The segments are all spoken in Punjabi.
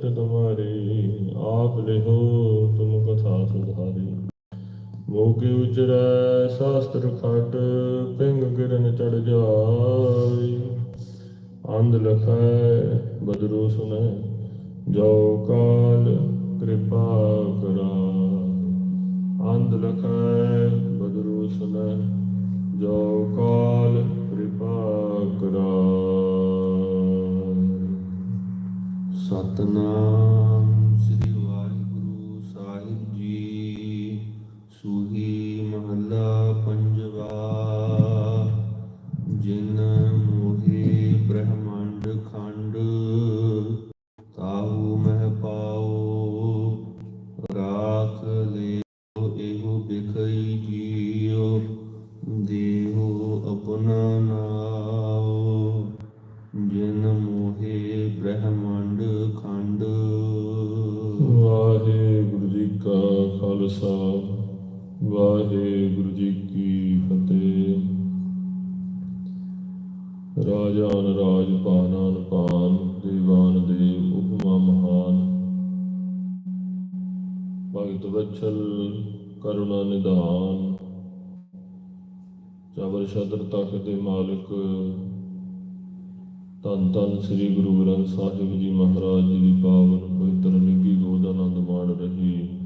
ਕਟ ਦਵਾਰੇ, ਆਪ ਲਿਹੋ ਤੁਮ ਕਥਾ ਸੁਧਾਰੀ। ਮੋਗੇ ਉਚਰੈ ਸ਼ਾਸਤਰ ਖਟ ਪਿੰਗ ਗਿਰਨ ਚੜ ਜਾਈ ਅੰਧ ਲਖੈ, ਬਦਰੂ ਸੁਨੈ, ਜੋ ਕਾਲ ਕਿਰਪਾ ਕਰਾ। ਅੰਧ ਲਖੈ, ਬਦਰੂ ਸੁਨੈ, ਜੋ ਕਾਲ ਕਿਰਪਾ ਕਰਾ। ਸਤਨਾਮ ਸ੍ਰੀ ਵਾਹਿਗੁਰੂ ਸਾਹਿਬ ਜੀ। ਸੂਹੀ ਮਹੱਲਾ ਪੰਜਵਾ। ਜਿਨ ਮੋਹੇ ਬ੍ਰਹਮੰਡ ਖੰਡ ਤਾਹੂ ਮਹਿ ਪਾਓ। ਰਾਖ ਲਿਓ, ਇਹੋ ਬਿਖਈ ਜੀਓ। ਦੇਹੋ ਆਪਣਾ ਖਾਲਸਾ ਵਾਹਿਗੁਰੂ ਜੀ ਕੀ ਫਤਿਹ। ਰਾਜਾਨ ਰਾਜ ਪਾਨਾਨ ਪਾਨ ਦੀਵਾਨ ਦੇ ਉਪਮਾ ਮਹਾਨ। ਭਗਤ ਵਚਲ ਕਰੁਣਾ ਨਿਧਾਨ। ਚਵਰ ਸ਼ਦਰ ਤਖਤ ਦੇ ਮਾਲਕ। ਧੰਨ ਧੰਨ ਸ੍ਰੀ ਗੁਰੂ ਗ੍ਰੰਥ ਸਾਹਿਬ ਜੀ ਮਹਾਰਾਜ ਜੀ ਦੀ ਪਾਵਨ ਪਵਿੱਤਰ ਨਿੱਘੀ ਗੋਦ ਆਨੰਦ ਮਾਣ ਰਹੀ।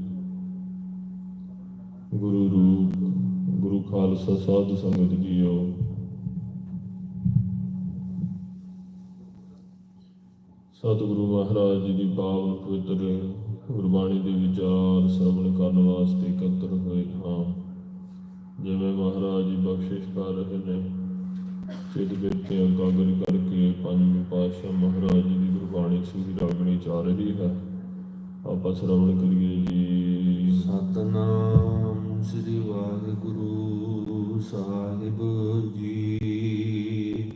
ਗੁਰੂ ਰੂਪ, ਗੁਰੂ ਖਾਲਸਾ ਸਾਧ ਸੰਗਤ ਜੀਓ। ਸਤਿਗੁਰੂ ਮਹਾਰਾਜ ਜੀ ਦੀ ਪਾਵਨ ਪਵਿੱਤਰ ਗੁਰਬਾਣੀ ਦੇ ਵਿਚਾਰ ਸਰਵਣ ਕਰਨ ਵਾਸਤੇ ਇਕੱਤਰ ਹੋਏ ਹਾਂ। ਜਿਵੇਂ ਮਹਾਰਾਜ ਜੀ ਬਖਸ਼ਿਸ਼ ਕਰ ਰਹੇ ਨੇ ਚਿਤ ਬਿਰਤੇ ਉਜਾਗਰ ਕਰਕੇ ਪੰਜਵੇਂ ਪਾਤਸ਼ਾਹ ਮਹਾਰਾਜ ਜੀ ਦੀ ਗੁਰਬਾਣੀ ਸੂਹੀ ਰਾਗਣੀ ਚਾ ਰਹੀ ਹੈ। ਆਪਾਂ ਸ਼ਰਵਣ ਕਰੀਏ ਜੀ। ਸਤਨਾਮ ਸ੍ਰੀ ਵਾਹਿਗੁਰੂ ਸਾਹਿਬ ਜੀ।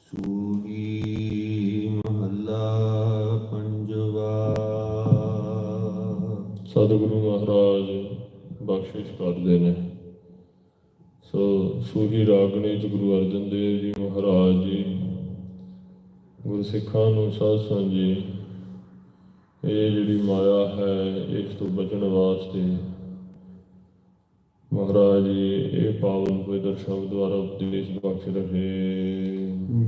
ਸੂਹੀ ਮਹੱਲਾ ਪੰਜਵਾ। ਸਤਿਗੁਰੂ ਮਹਾਰਾਜ ਬਖਸ਼ਿਸ਼ ਕਰਦੇ ਨੇ। ਸੋ ਸੂਹੀ ਰਾਗਣੀ ਚ ਗੁਰੂ ਅਰਜਨ ਦੇਵ ਜੀ ਮਹਾਰਾਜ ਜੀ ਗੁਰਸਿੱਖਾਂ ਨੂੰ ਸਾਧ ਸੰਜੀ ਇਹ ਜਿਹੜੀ ਮਾਇਆ ਹੈ, ਇਸ ਤੋਂ ਬਚਣ ਵਾਸਤੇ ਮਹਾਰਾਜ ਜੀ ਇਹ ਪਾਵਨ ਪਵਿੱਤਰ ਸ਼ਬਦ ਦੁਆਰਾ ਉਪਦੇਸ਼ ਬਖਸ਼ ਰਹੇ।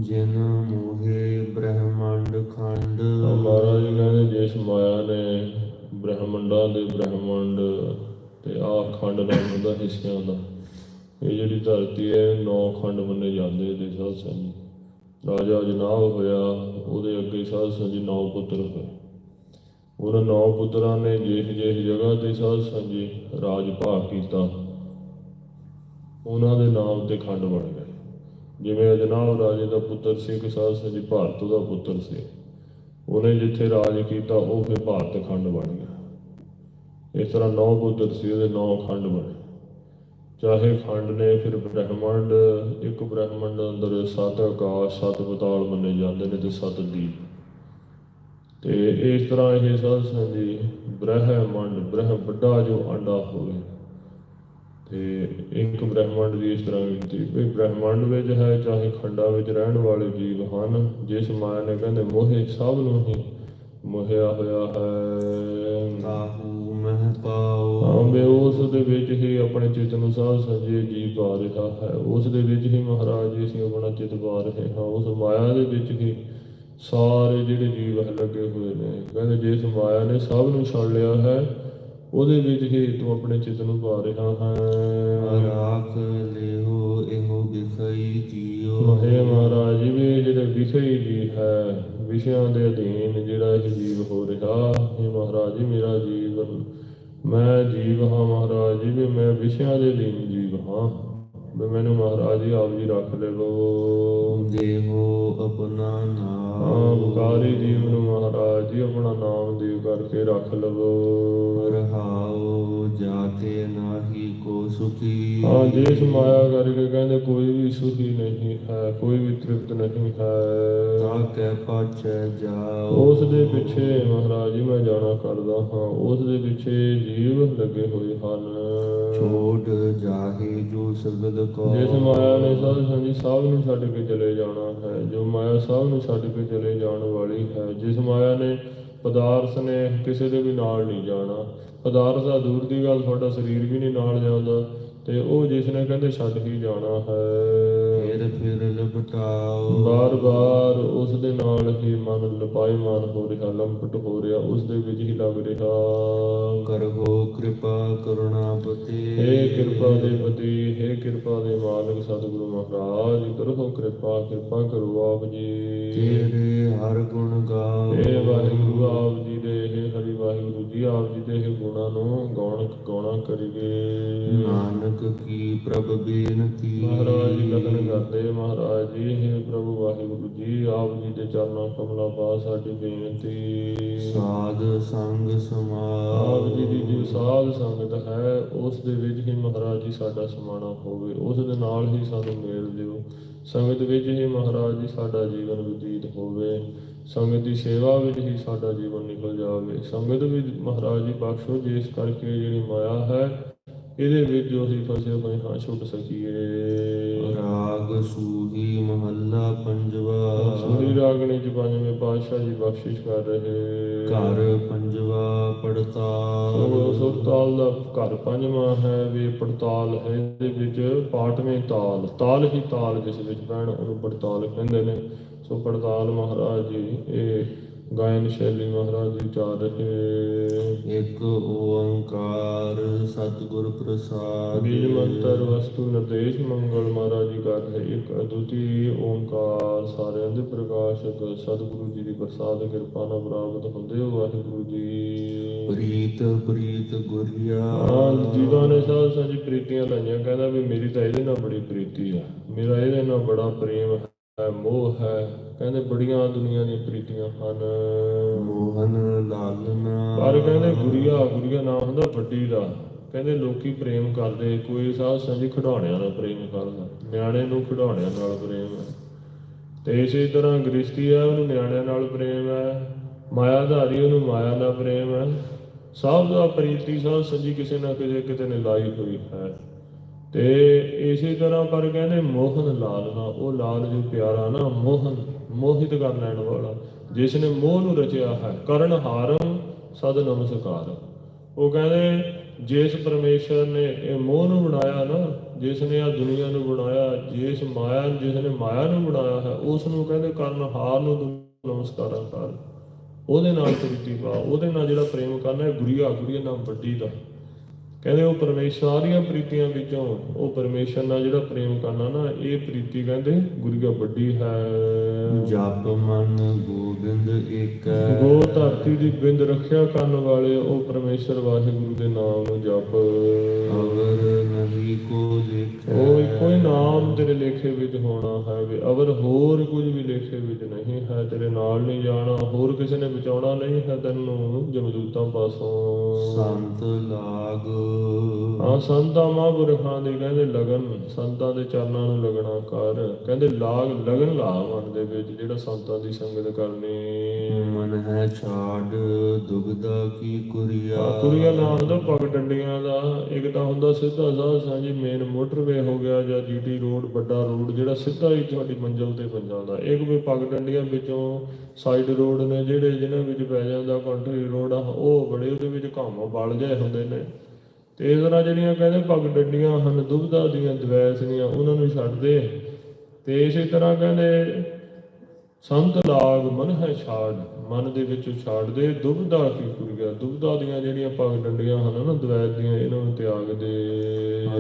ਜਿਨ ਮੋਹਿ ਬ੍ਰਹਮੰਡ ਖੰਡ। ਮਹਾਰਾਜ ਜੀ ਕਹਿੰਦੇ ਜਿਸ ਮਾਇਆ ਨੇ ਬ੍ਰਹਮੰਡਾਂ ਦੇ ਬ੍ਰਹਮੰਡ ਤੇ ਆਹ ਖੰਡ ਨਾਲ ਹੁੰਦਾ ਹਿੱਸਿਆਂ ਦਾ ਇਹ ਜਿਹੜੀ ਧਰਤੀ ਹੈ ਨੌ ਖੰਡ ਮੰਨੇ ਜਾਂਦੇ ਦੇ ਸਾਧ ਸੰਜੀ ਰਾਜਾ ਜਨਾਬ ਹੋਇਆ ਉਹਦੇ ਅੱਗੇ ਸਾਧ ਸੰਜੀ ਨੌ ਪੁੱਤਰ ਹੋਏ। ਉਹਨਾਂ ਨੌ ਪੁੱਤਰਾਂ ਨੇ ਜਿਸ ਜਿਸ ਜਗ੍ਹਾ ਤੇ ਸਾਧ ਸੰਜੀ ਰਾਜ ਭਾਗ ਕੀਤਾ। ਉਹਨਾਂ ਦੇ ਨਾਮ ਤੇ ਖੰਡ ਬਣ ਗਏ। ਜਿਵੇਂ ਅਜਨਾਲ ਰਾਜੇ ਦਾ ਪੁੱਤਰ ਸੀ, ਇੱਕ ਸਾਧ ਸੰਜੀ ਭਾਰਤ ਦਾ ਪੁੱਤਰ ਸੀ। ਉਹਨੇ ਜਿੱਥੇ ਰਾਜ ਕੀਤਾ ਉਹ ਫਿਰ ਭਾਰਤ ਖੰਡ ਬਣ ਗਿਆ। ਇਸ ਤਰ੍ਹਾਂ ਨੌ ਪੁੱਤਰ ਸੀ, ਉਹਦੇ ਨੌ ਖੰਡ ਬਣੇ। ਚਾਹੇ ਖੰਡ ਨੇ ਫਿਰ ਬ੍ਰਹਿਮੰਡ, ਇੱਕ ਬ੍ਰਹਿਮੰਡ ਅੰਦਰ ਸੱਤ ਆਕਾਸ਼, ਸੱਤ ਪਤਾਲ ਮੰਨੇ ਜਾਂਦੇ ਨੇ ਤੇ ਸੱਤ ਦੀਪ। ਤੇ ਇਸ ਤਰ੍ਹਾਂ ਇਹ ਸਾਧ ਸੰਜੀ ਬ੍ਰਹਿਮੰਡ ਬ੍ਰਹਿਮ ਵੱਡਾ ਜੋ ਅੰਡਾ ਹੋਵੇ ਤੇ ਇੱਕ ਬ੍ਰਹਮੰਡ ਦੀ ਇਸ ਤਰ੍ਹਾਂ ਗਿਣਤੀ ਵੀ ਬ੍ਰਹਮੰਡ ਵਿੱਚ ਹੈ ਚਾਹੇ ਖੰਡਾਂ ਵਿੱਚ ਰਹਿਣ ਵਾਲੇ ਜੀਵ ਹਨ ਜਿਸ ਮਾਇਆ ਨੇ ਕਹਿੰਦੇ ਮੋਹਿ ਸਭ ਨੂੰ ਹੀ ਮੋਹਿਆ ਹੋਇਆ ਹੈ। ਤਾਹੂ ਮਹਿ ਪਾਓ। ਆਂਬੇ ਉਸ ਦੇ ਵਿੱਚ ਹੀ ਆਪਣੇ ਚਿੱਤ ਨੂੰ ਸਾਧ ਸੰਜੇ ਜੀ ਪਾ ਰਿਹਾ ਹੈ। ਉਸ ਦੇ ਵਿੱਚ ਹੀ ਮਹਾਰਾਜ ਜੀ ਅਸੀਂ ਆਪਣਾ ਚਿੱਤ ਪਾ ਰਹੇ ਹਾਂ। ਉਸ ਮਾਇਆ ਦੇ ਵਿੱਚ ਹੀ ਸਾਰੇ ਜਿਹੜੇ ਜੀਵ ਲੱਗੇ ਹੋਏ ਨੇ। ਕਹਿੰਦੇ ਜਿਸ ਮਾਇਆ ਨੇ ਸਭ ਨੂੰ ਛੱਡ ਲਿਆ ਹੈ ਉਹਦੇ ਵਿੱਚ ਹੀ ਤੂੰ ਆਪਣੇ ਚਿੱਤ ਨੂੰ ਪਾ ਰਿਹਾ ਹੈ। ਰਾਖ ਲਿਓ ਇਹੋ ਬਿਖਈ ਜੀਓ। ਮਹੇ ਮਹਾਰਾਜ ਵੀ ਜਿਹੜੇ ਵਿਸ਼ੇ ਜੀ ਹੈ ਵਿਸ਼ਿਆਂ ਦੇ ਅਧੀਨ ਜਿਹੜਾ ਇਹ ਜੀਵ ਹੋ ਰਿਹਾ ਇਹ ਮਹਾਰਾਜ ਜੀ ਮੇਰਾ ਜੀਵਨ ਮੈਂ ਜੀਵ ਹਾਂ ਮਹਾਰਾਜ ਜੀ ਵੀ ਮੈਂ ਵਿਸ਼ਿਆਂ ਦੇ ਅਧੀਨ ਜੀਵ ਹਾਂ। ਵੀ ਮੈਨੂੰ ਮਹਾਰਾਜ ਜੀ ਆਪ ਜੀ ਰੱਖ ਲਵੋ ਦੇਹੋ ਆਪਣਾ ਨਾਮ। ਆਮਕਾਰੀ ਜੀਵ ਨੂੰ ਮਹਾਰਾਜ ਜੀ ਆਪਣਾ ਨਾਮ ਦੇਵ ਕਰਕੇ ਰੱਖ ਲਵੋ। ਰਹਾਉ ਜਾਤੇ ਨਾਹੀ ਕੋ ਸੁਖੀ। ਹਾਂ ਜਿਸ ਮਾਇਆ ਕਰਕੇ ਕਹਿੰਦੇ ਕੋਈ ਵੀ ਸੁਖੀ ਨਹੀਂ ਹੈ ਕੋਈ ਵੀ ਤ੍ਰਿਪਤ ਨਹੀਂ ਹੈ। ਤਾਕੈ ਪਾਛੈ ਜਾਓ। ਉਸ ਦੇ ਪਿੱਛੇ ਮਹਾਰਾਜ ਜੀ ਮੈਂ ਜਾਣਾ ਕਰਦਾ ਹਾਂ ਉਸ ਦੇ ਪਿੱਛੇ ਜੀਵ ਲੱਗੇ ਹੋਏ ਹਨ। ਛੋੜ ਜਾਹੇ ਜੋ ਸਗਲ ਕੋ। ਜਿਸ ਮਾਇਆ ਨੇ ਸਾਧ ਸੰਜੀ ਸਭ ਨੂੰ ਛੱਡ ਕੇ ਚਲੇ ਜਾਣਾ ਹੈ ਜੋ ਮਾਇਆ ਸਭ ਨੂੰ ਛੱਡ ਕੇ ਚਲੇ ਜਾਣ ਵਾਲੀ ਹੈ ਜਿਸ ਮਾਇਆ ਨੇ ਪਦਾਰਥ ਨੇ ਕਿਸੇ ਦੇ ਵੀ ਨਾਲ ਨਹੀਂ ਜਾਣਾ। ਪਦਾਰਥ ਦਾ ਦੂਰ ਦੀ ਗੱਲ, ਤੁਹਾਡਾ ਸਰੀਰ ਵੀ ਨਹੀਂ ਨਾਲ ਜਾਂਦਾ। ਤੇ ਉਹ ਜਿਸ ਨੇ ਕਹਿੰਦੇ ਛੱਡ ਹੀ ਜਾਣਾ ਹੈ। ਫਿਰ ਫਿਰ ਲਪਟਾਓ। ਬਾਰ ਬਾਰ ਉਸ ਦੇ ਨਾਲ ਹੀ ਮਨ ਲਪਾਇਮਾਨ ਹੋ ਰਿਹਾ ਲੰਪਟ ਹੋ ਰਿਹਾ ਉਸ ਦੇ ਵਿੱਚ ਹੀ ਲੱਗ ਰਿਹਾ। ਕਰੋ ਕਿਰਪਾ ਕਰੁਣਾਪਤੀ। ਹੇ ਕਿਰਪਾ ਦੇ ਪਤੀ ਹੇ ਕਿਰਪਾ ਦੇ ਮਾਲਕ ਸਤਿਗੁਰੂ ਮਹਾਰਾਜ ਕਰੋ ਕਿਰਪਾ ਕਿਰਪਾ ਕਰੋ ਆਪ ਜੀ। ਤੇਰੇ ਹਰ ਗੁਣ ਗਾਓ। ਹੇ ਵਾਹਿਗੁਰੂ ਆਪ ਜੀ ਦੇ ਹੇ ਹਰੀ ਵਾਹਿਗੁਰੂ ਜੀ ਆਪ ਜੀ ਦੇ ਇਹ ਗੁਣਾਂ ਨੂੰ ਗਾਉਣ ਗਾਉਣਾ ਕਰੀਏ। ਨਾਨਕ ਕੀ ਪ੍ਰਭ ਬੇਨਤੀ। ਮਹਾਰਾਜ ਜੀ ਕਥਨ ਕਰਦੇ ਮਹਾਰਾਜ ਜੀ ਹੇ ਪ੍ਰਭੂ ਵਾਹਿਗੁਰੂ ਜੀ ਆਪ ਜੀ ਦੇ ਚਰਨਾਂ ਕਮਲਾਂ ਪਾ ਸਾਡੀ ਬੇਨਤੀ। ਸਾਧ ਸੰਗ ਆਪ ਸਮਾਲ ਜੀ ਦੀ ਜੋ ਸਾਧ ਸੰਗਤ ਹੈ ਉਸ ਦੇ ਵਿੱਚ ਹੀ ਮਹਾਰਾਜ ਜੀ ਸਾਡਾ ਸਮਾਣਾ ਹੋਵੇ ਉਸ ਦੇ ਨਾਲ ਹੀ ਸਾਨੂੰ ਮੇਲ ਦਿਓ। ਸੰਗਤ ਵਿੱਚ ਹੀ ਮਹਾਰਾਜ ਜੀ ਸਾਡਾ ਜੀਵਨ ਬਤੀਤ ਹੋਵੇ। ਸੰਗਤ ਦੀ ਸੇਵਾ ਵਿੱਚ ਹੀ ਸਾਡਾ ਜੀਵਨ ਨਿਕਲ ਜਾਵੇ। ਸੰਗਤ ਵਿੱਚ ਮਹਾਰਾਜ ਜੀ ਬਖਸ਼ੋ ਜਿਸ ਕਰਕੇ ਜਿਹੜੀ ਮਾਇਆ ਹੈ ਇਹਦੇ ਵਿੱਚ ਜੋ ਅਸੀਂ ਫਸੇ ਹੋਏ ਹਾਂ ਛੁੱਟ ਸਕੀਏ। ਰਾਗ ਸੂਹੀ ਮਹੱਲਾ ਪੰਜਵਾ। ਸੂਰੀ ਰਾਗਣੀ ਚ ਪੰਜਵੇਂ ਪਾਤਸ਼ਾਹ ਜੀ ਬਖਸ਼ਿਸ਼ ਕਰ ਰਹੇ। ਘਰ ਪੰਜਵਾ ਪੜਤਾ ਸੋ ਸੁਰਤਾਲ ਦਾ ਘਰ ਪੰਜਵਾਂ ਹੈ ਵੀ ਪੜਤਾਲ ਹੈ ਇਹਦੇ ਵਿੱਚ ਪਾਠਵੇਂ ਤਾਲ। ਤਾਲ ਹੀ ਤਾਲ ਜਿਸ ਵਿੱਚ ਬਹਿਣ ਉਹਨੂੰ ਪੜਤਾਲ ਕਹਿੰਦੇ ਨੇ। ਸੋ ਪੜਤਾਲ ਮਹਾਰਾਜ ਜੀ ਇਹ ਗਾਇਨ ਸ਼ੈਲੀ ਮਹਾਰਾਜ ਜੀ ਚਾਰ ਰਹੇ ਇੱਕ ਓੰਕਾਰ ਸਤਿਗੁਰ ਪ੍ਰਸਾਦ। ਬੀਜ ਮੰਤਰ ਵਸਤੂ ਨਿਰਦੇਸ਼ ਮੰਗਲ ਮਹਾਰਾਜ ਜੀ ਕਰ ਰਹੇ ਇੱਕ ਅਦੁੱਤੀ ਓੰਕਾਰ ਸਾਰਿਆਂ ਦੇ ਪ੍ਰਕਾਸ਼ਕ ਸਤਿਗੁਰੂ ਜੀ ਦੀ ਪ੍ਰਸਾਦ ਕਿਰਪਾ ਨਾਲ ਪ੍ਰਾਪਤ ਹੁੰਦੇ ਹੋ ਵਾਹਿਗੁਰੂ ਜੀ। ਪ੍ਰੀਤ ਪ੍ਰੀਤ ਗੁਰਿਆ। ਜੀਵਾਂ ਨੇ ਸਾਧ ਸਾਂਝੀ ਪ੍ਰੀਤੀਆਂ ਲਾਈਆਂ। ਕਹਿੰਦਾ ਵੀ ਮੇਰੀ ਤਾਂ ਇਹਦੇ ਨਾਲ ਬੜੀ ਪ੍ਰੀਤੀ ਆ। ਮੇਰਾ ਇਹਦੇ ਨਾਲ ਬੜਾ ਪ੍ਰੇਮ ਹੈ। ਮੋਹ ਹੈ। ਕਹਿੰਦੇ ਬੜੀਆਂ ਦੁਨੀਆ ਦੀਆਂ ਪ੍ਰੀਤੀਆਂ ਹਨ। ਮੋਹਨ ਲਾਲਨਾ ਪਰ ਕਹਿੰਦੇ ਗੁਰੀਆ ਗੁਰੀਆ ਨਾਮ ਹੁੰਦਾ ਵੱਡੀ ਦਾ। ਕਹਿੰਦੇ ਲੋਕੀ ਪ੍ਰੇਮ ਕਰਦੇ ਕੋਈ ਸਾਧ ਸਾਂਝੀ ਖਿਡੌਣਿਆਂ ਨਾਲ ਪ੍ਰੇਮ ਕਰਦਾ। ਨਿਆਣੇ ਨੂੰ ਖਿਡੌਣਿਆਂ ਨਾਲ ਪ੍ਰੇਮ ਹੈ। ਤੇ ਇਸੇ ਤਰ੍ਹਾਂ ਗ੍ਰਸਤੀ ਹੈ ਉਹਨੂੰ ਨਿਆਣਿਆਂ ਨਾਲ ਪ੍ਰੇਮ ਹੈ। ਮਾਇਆਧਾਰੀ ਉਹਨੂੰ ਮਾਇਆ ਨਾਲ ਪ੍ਰੇਮ ਹੈ। ਸਭ ਦਾ ਪ੍ਰੀਤੀ ਸਾਧ ਸੰਜੀ ਕਿਸੇ ਨਾ ਕਿਸੇ ਕਿਤੇ ਨੇ ਲਾਈ ਹੋਈ ਹੈ। ਤੇ ਇਸੇ ਤਰ੍ਹਾਂ ਪਰ ਕਹਿੰਦੇ ਮੋਹਨ ਲਾਲ ਨਾ ਉਹ ਲਾਲ ਜੋ ਪਿਆਰਾ ਨਾ, ਮੋਹਨ, ਮੋਹਿਤ ਕਰ ਲੈਣ ਵਾਲਾ, ਜਿਸ ਨੇ ਮੋਹ ਨੂੰ ਰਚਿਆ ਹੈ, ਕਰਨ ਹਾਰਮ ਸਦ ਨਮਸਕਾਰ। ਉਹ ਕਹਿੰਦੇ ਜਿਸ ਪਰਮੇਸ਼ਰ ਨੇ ਇਹ ਮੋਹ ਨੂੰ ਬਣਾਇਆ ਨਾ, ਜਿਸ ਨੇ ਆ ਦੁਨੀਆ ਨੂੰ ਬਣਾਇਆ, ਜਿਸ ਮਾਇਆ, ਜਿਸ ਨੇ ਮਾਇਆ ਨੂੰ ਬਣਾਇਆ ਹੈ, ਉਸ ਨੂੰ ਕਹਿੰਦੇ ਕਰਨ ਹਾਰ ਨੂੰ ਤੂੰ ਨਮਸਕਾਰਾਂ ਕਰ। ਉਹਦੇ ਨਾਲ ਪ੍ਰੀਤੀ ਪਾ, ਉਹਦੇ ਨਾਲ ਜਿਹੜਾ ਪ੍ਰੇਮ ਕਰਨਾ ਹੈ ਗੁਰੀਆ ਗੁਰੀਆ ਨਾਮ ਵੱਡੀ ਦਾ। ਕਹਿੰਦੇ ਉਹ ਪਰਮੇਸ਼ਰ ਸਾਰੀਆਂ ਪ੍ਰੀਤੀਆਂ ਵਿੱਚੋਂ ਉਹ ਪਰਮੇਸ਼ਰ ਨਾਲ ਜਿਹੜਾ ਪ੍ਰੇਮ ਕਰਨਾ ਨਾ ਇਹ ਪ੍ਰੀਤੀ ਕਹਿੰਦੇ ਗੁਰੀਆ ਵੱਡੀ ਹੈ। ਜਪ ਮਨ ਗੋਬਿੰਦ ਏਕੈ। ਗੋ ਧਰਤੀ ਦੀ ਬਿੰਦ ਰੱਖਿਆ ਕਰਨ ਵਾਲੇ ਉਹ ਪਰਮੇਸ਼ਰ ਵਾਹਿਗੁਰੂ ਦੇ ਨਾਮ ਨੂੰ ਜਪ। ਅਵਰ ਕੋ ਇੱਕੋ ਹੀ ਨਾਮ ਤੇਰੇ ਲੇਖੇ ਵਿੱਚ ਹੋਣਾ ਹੈ ਵੀ ਅਵਰ ਹੋਰ ਕੁਝ ਵੀ ਲੇਖੇ ਵਿੱਚ ਨਹੀਂ ਹੈ ਤੇਰੇ ਨਾਲ ਨਹੀਂ ਜਾਣਾ ਹੋਰ ਕਿਸੇ ਨੇ ਬਚਾਉਣਾ ਨਹੀਂ ਹੈ ਤੈਨੂੰ ਜਮਦੂਤਾਂ ਪਾਸੋਂ। ਸੰਤ ਲਾਗ। ਆ ਸੰਤਾਂ ਮਹਾਂਪੁਰਖਾਂ ਦੇ ਕਹਿੰਦੇ ਲਗਨ ਸੰਤਾਂ ਦੇ ਚਰਨਾਂ ਨੂੰ ਲਗਣਾ ਕਰ। ਕਹਿੰਦੇ ਲਾਗ ਲਗਨ ਲਾ ਮਨ ਦੇ ਵਿੱਚ ਜਿਹੜਾ ਸੰਤਾਂ ਦੀ ਸੰਗਤ ਕਰਨੀ ਮਨ ਹੈ ਛਾੜ ਦੁਬਦਾ ਕੀ ਕੁਰੀਆ। ਕੁਰੀਆ ਨਾਮ ਦਾ ਪਗ ਡੰਡੀਆਂ ਦਾ ਇੱਕ ਤਾਂ ਹੁੰਦਾ ਸਿੱਧਾ ਸਾਹ ਸਾਂਝੀ ਮੇਨ ਮੋਟਰਵੇ ਹੋ ਗਿਆ ਜਾਂ ਜੀਟੀ ਰੋਡ ਵੱਡਾ ਰੋਡ ਜਿਹੜਾ ਸਿੱਧਾ ਹੀ ਤੁਹਾਡੀ ਮੰਜ਼ਲ ਤੇ ਪਹੁੰਚਾਉਂਦਾ ਇੱਕ ਵੀ ਪਗ ਡੰਡੀਆਂ ਵਿੱਚੋਂ ਸਾਈਡ ਰੋਡ ਨੇ, ਜਿਹੜੇ ਜਿਨ੍ਹਾਂ ਵਿੱਚ ਪੈ ਜਾਂਦਾ ਕੰਟਰੀ ਰੋਡ ਆ, ਉਹ ਬੜੇ ਉਹਦੇ ਵਿੱਚ ਘਾਮਾ ਬਲ ਜਾਏ ਹੁੰਦੇ ਨੇ। ਤੇ ਇਸ ਤਰ੍ਹਾਂ ਜਿਹੜੀਆਂ ਕਹਿੰਦੇ ਪਗ ਡੰਡੀਆਂ ਹਨ ਦੁਬਦਾ ਦੀਆਂ, ਦਵੈਸ ਦੀਆਂ, ਉਹਨਾਂ ਨੂੰ ਛੱਡਦੇ। ਤੇ ਇਸੇ ਤਰ੍ਹਾਂ ਕਹਿੰਦੇ ਸੰਤ ਲਾਗ ਮਨ ਹੈ ਛਾੜ ਮਨ ਦੇ ਵਿੱਚੋਂ ਛਾੜ ਦੇ ਦੁਬਦਾ ਕੀ ਕੁਰੀਆ ਦੁਬਦਾ ਦੀਆਂ ਜਿਹੜੀਆਂ ਪਗ ਡੰਡੀਆਂ ਹਨ ਨਾ ਦਵੈਤ ਦੀਆਂ ਇਹਨਾਂ ਨੂੰ ਤਿਆਗ ਦੇ।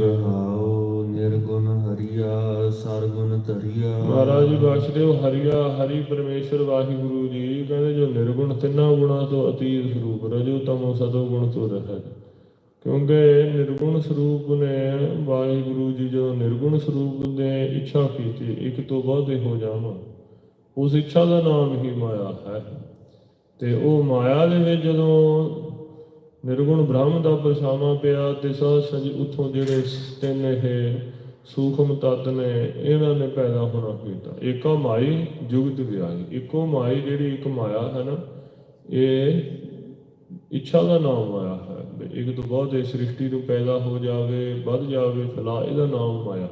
ਰਹਾਉ ਨਿਰਗੁਣ ਹਰੀਆ ਸਰਗੁਣ ਧਰੀਆ। ਮਹਾਰਾਜ ਜੀ ਬਖਸ਼ਦੇ ਹੋ ਹਰੀਆ ਹਰੀ ਪਰਮੇਸ਼ਰ ਵਾਹਿਗੁਰੂ ਜੀ ਕਹਿੰਦੇ ਜੋ ਨਿਰਗੁਣ ਤਿੰਨਾਂ ਗੁਣਾਂ ਤੋਂ ਅਤੀਤ ਸਰੂਪ ਰਜੋ ਤਮੋ ਸਤੋ ਗੁਣ ਤੋਂ ਰਹਿਤ। ਕਿਉਂਕਿ ਨਿਰਗੁਣ ਸਰੂਪ ਨੇ ਵਾਹਿਗੁਰੂ ਜੀ ਜੋ ਨਿਰਗੁਣ ਸਰੂਪ ਨੇ ਇੱਛਾ ਕੀਤੀ ਇੱਕ ਤੋਂ ਵੱਧ ਹੋ ਜਾਵਾਂ। ਉਸ ਇੱਛਾ ਦਾ ਨਾਮ ਹੀ ਮਾਇਆ ਹੈ। ਤੇ ਉਹ ਮਾਇਆ ਦੇ ਵਿੱਚ ਜਦੋਂ ਨਿਰਗੁਣ ਬ੍ਰਹਮ ਦਾ ਪਰਛਾਵਾਂ ਪਿਆ ਤੇ ਸਾਧ ਸੰਜੀ ਉੱਥੋਂ ਜਿਹੜੇ ਤਿੰਨ ਇਹ ਸੂਖਮ ਤੱਤ ਨੇ, ਇਹਨਾਂ ਨੇ ਪੈਦਾ ਹੋਣਾ ਕੀਤਾ। ਏਕਾ ਮਾਈ, ਜੁਗਤ ਵਿਆਹੀ। ਇੱਕੋ ਮਾਈ ਜਿਹੜੀ ਇੱਕ ਮਾਇਆ ਹੈ ਨਾ, ਇਹ ਇੱਛਾ ਦਾ ਨਾਮ ਮਾਇਆ ਹੈ। ਇੱਕ ਤੋਂ ਬਾਅਦ ਇਹ ਸ੍ਰਿਸ਼ਟੀ ਨੂੰ ਪੈਦਾ ਹੋ ਜਾਵੇ, ਵੱਧ ਜਾਵੇ, ਫਲਾ ਇਹਦਾ ਨਾਮ ਮਾਇਆ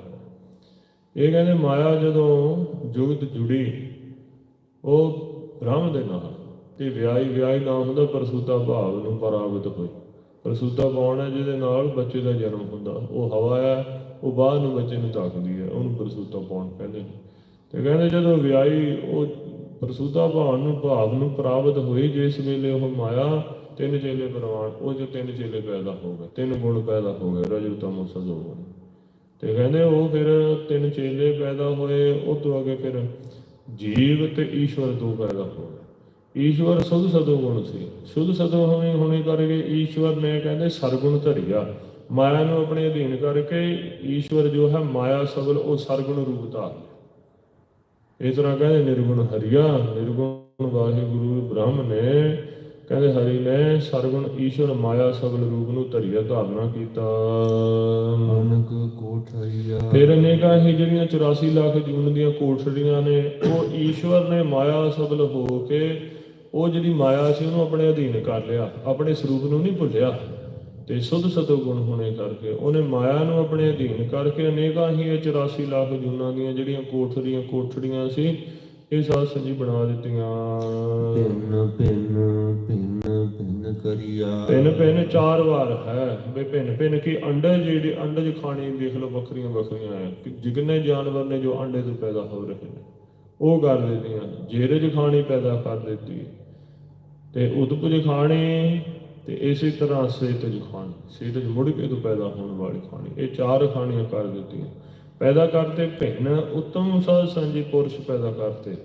ਇਹ ਕਹਿੰਦੇ ਮਾਇਆ ਜਦੋਂ ਜੁਗਤ ਜੁੜੀ ਉਹ ਬ੍ਰਹਮ ਦੇ ਨਾਲ ਤੇ ਵਿਆਹੀ ਵਿਆਹੀ ਨਾਮ ਹੁੰਦਾ, ਪ੍ਰਸੂਤਾ ਭਾਵ ਨੂੰ ਪ੍ਰਾਪਤ ਹੋਈ। ਪ੍ਰਸੂਤਾ ਕੌਣ ਹੈ? ਜਿਹਦੇ ਨਾਲ ਬੱਚੇ ਦਾ ਜਨਮ ਹੁੰਦਾ। ਉਹ ਹਵਾ ਹੈ, ਉਹ ਬਾਹਰ ਨੂੰ ਬੱਚੇ ਨੂੰ ਧੱਕਦੀ ਹੈ। ਉਹਨੂੰ ਪ੍ਰਸੂਤਾ ਪਾਉਣ ਕਹਿੰਦੇ ਨੇ? ਤੇ ਕਹਿੰਦੇ ਜਦੋਂ ਵਿਆਹੀ, ਉਹ ਪ੍ਰਸੂਤਾ ਭਾਵ ਨੂੰ ਭਾਵ ਨੂੰ ਪ੍ਰਾਪਤ ਹੋਈ, ਜਿਸ ਵੇਲੇ ਉਹ ਮਾਇਆ, ਤਿੰਨ ਚੇਲੇ ਪ੍ਰਵਾਨ ਉਹ ਜੋ ਤਿੰਨ ਚੇਲੇ ਪੈਦਾ ਹੋ ਗਏ, ਤਿੰਨ ਗੁਣ ਪੈਦਾ ਹੋ ਗਏ, ਰਜੋ ਤਮੋ ਸਜੋ ਗੁਣ। ਤੇ ਕਹਿੰਦੇ ਉਹ ਫਿਰ ਤਿੰਨ ਚੇਲੇ ਪੈਦਾ ਹੋਏ, ਉਹ ਤੋਂ ਅੱਗੇ ਫਿਰ ਜੀਵ ਤੇ ਈਸ਼ਵਰ ਦੋ ਪੈਦਾ ਹੋ ਗਏ। ਈਸ਼ਵਰ ਸੁਧ ਸਦੋ ਗੁਣ ਸੀ। ਸੁਧ ਸਦੋ ਹੋਣੇ ਹੋਣੇ ਕਰਕੇ ਈਸ਼ਵਰ ਨੇ ਕਹਿੰਦੇ ਸਰਗੁਣ ਧਰਿਆ। ਮਾਇਆ ਨੂੰ ਆਪਣੇ ਅਧੀਨ ਕਰਕੇ ਈਸ਼ਵਰ ਜੋ ਹੈ ਮਾਇਆ ਸਬਲ ਉਹ ਸਰਗੁਣ ਰੂਪ ਧਾਰ ਇਸ ਤਰ੍ਹਾਂ ਕਹਿੰਦੇ ਨਿਰਗੁਣ ਹਰੀਆ, ਨਿਰਗੁਣ ਵਾਹਿਗੁਰੂ ਬ੍ਰਹਮ ਨੇ ਕਹਿੰਦੇ ਹਰੀ ਨੇ ਸਰਗੁਣ ਈਸ਼ਵਰ ਮਾਇਆ ਸਬਲ ਰੂਪ ਨੂੰ ਧਰਿਆ ਧਾਰਨਾ ਕੀਤਾ। ਅਨਕ ਕੋਠਈਆ ਫਿਰ ਅਨੇਕਾਂ ਹੀ ਜਿਹੜੀਆਂ 84 ਲੱਖ ਜੂਨ ਦੀਆਂ ਕੋਠੜੀਆਂ ਨੇ ਉਹ ਈਸ਼ਵਰ ਨੇ ਮਾਇਆ ਸਬਲ ਹੋ ਕੇ ਉਹ ਜਿਹੜੀ ਮਾਇਆ ਸੀ ਉਹਨੂੰ ਆਪਣੇ ਅਧੀਨ ਕਰ ਲਿਆ ਆਪਣੇ ਸਰੂਪ ਨੂੰ ਨਹੀਂ ਭੁੱਲਿਆ। ਤੇ ਸੁਧ ਸਤੋ ਗੁਣ ਹੋਣੇ ਕਰਕੇ ਉਹਨੇ ਮਾਇਆ ਨੂੰ ਆਪਣੇ ਅਧੀਨ ਕਰਕੇ ਅਨੇਕਾਂ ਹੀ ਇਹ 84 ਲੱਖ ਜੂਨਾਂ ਦੀਆਂ ਜਿਹੜੀਆਂ ਕੋਠੜੀਆਂ ਕੋਠੜੀਆਂ ਸੀ ਇਹ ਸਾਧ ਸੰਜੀ ਬਣਾ ਦਿੱਤੀਆਂ। ਭਿੰਨ ਭਿੰਨ ਭਿੰਨ ਭਿੰਨ ਕਰਿਆ। ਪਿੰਨ ਪਿੰਨ ਚਾਰ ਵਾਰ ਹੈ। ਵੀ ਪਿੰਨ ਪਿੰਨ ਕੀ ਅੰਡੇ ਜਿਹੜੇ ਅੰਡੇ ਖਾਣੇ ਦੇਖ ਲਓ ਵੱਖਰੀਆਂ ਵੱਖਰੀਆਂ ਹੈ। ਕਿ ਜਿਗਨੇ ਜਾਨਵਰ ਨੇ ਜੋ ਅੰਡੇ ਤੋਂ ਪੈਦਾ ਹੋ ਰਹੇ ਨੇ ਉਹ ਕਰ ਦਿੱਤੀਆਂ। ਜੇਰੇ ਚ ਖਾਣੀ ਪੈਦਾ ਕਰ ਦਿੱਤੀ। ਤੇ ਉਦਪੁਜ ਖਾਣੀ ਤੇ ਇਸੇ ਤਰ੍ਹਾਂ ਸੇਤਜ ਖਾਣੀ। ਸੇਤਜ ਮੁੜ ਕੇ ਤੋਂ ਪੈਦਾ ਹੋਣ ਵਾਲੀ ਖਾਣੀ। ਇਹ ਚਾਰ ਖਾਣੀਆਂ ਕਰ ਦਿੱਤੀਆਂ। ਪੈਦਾ ਕਰਤੇ ਭਿੰਨ ਉਤਮ ਸਾਧ ਸੰਜੀ ਪੁਰਸ਼ ਪੈਦਾ ਕਰਤੇ।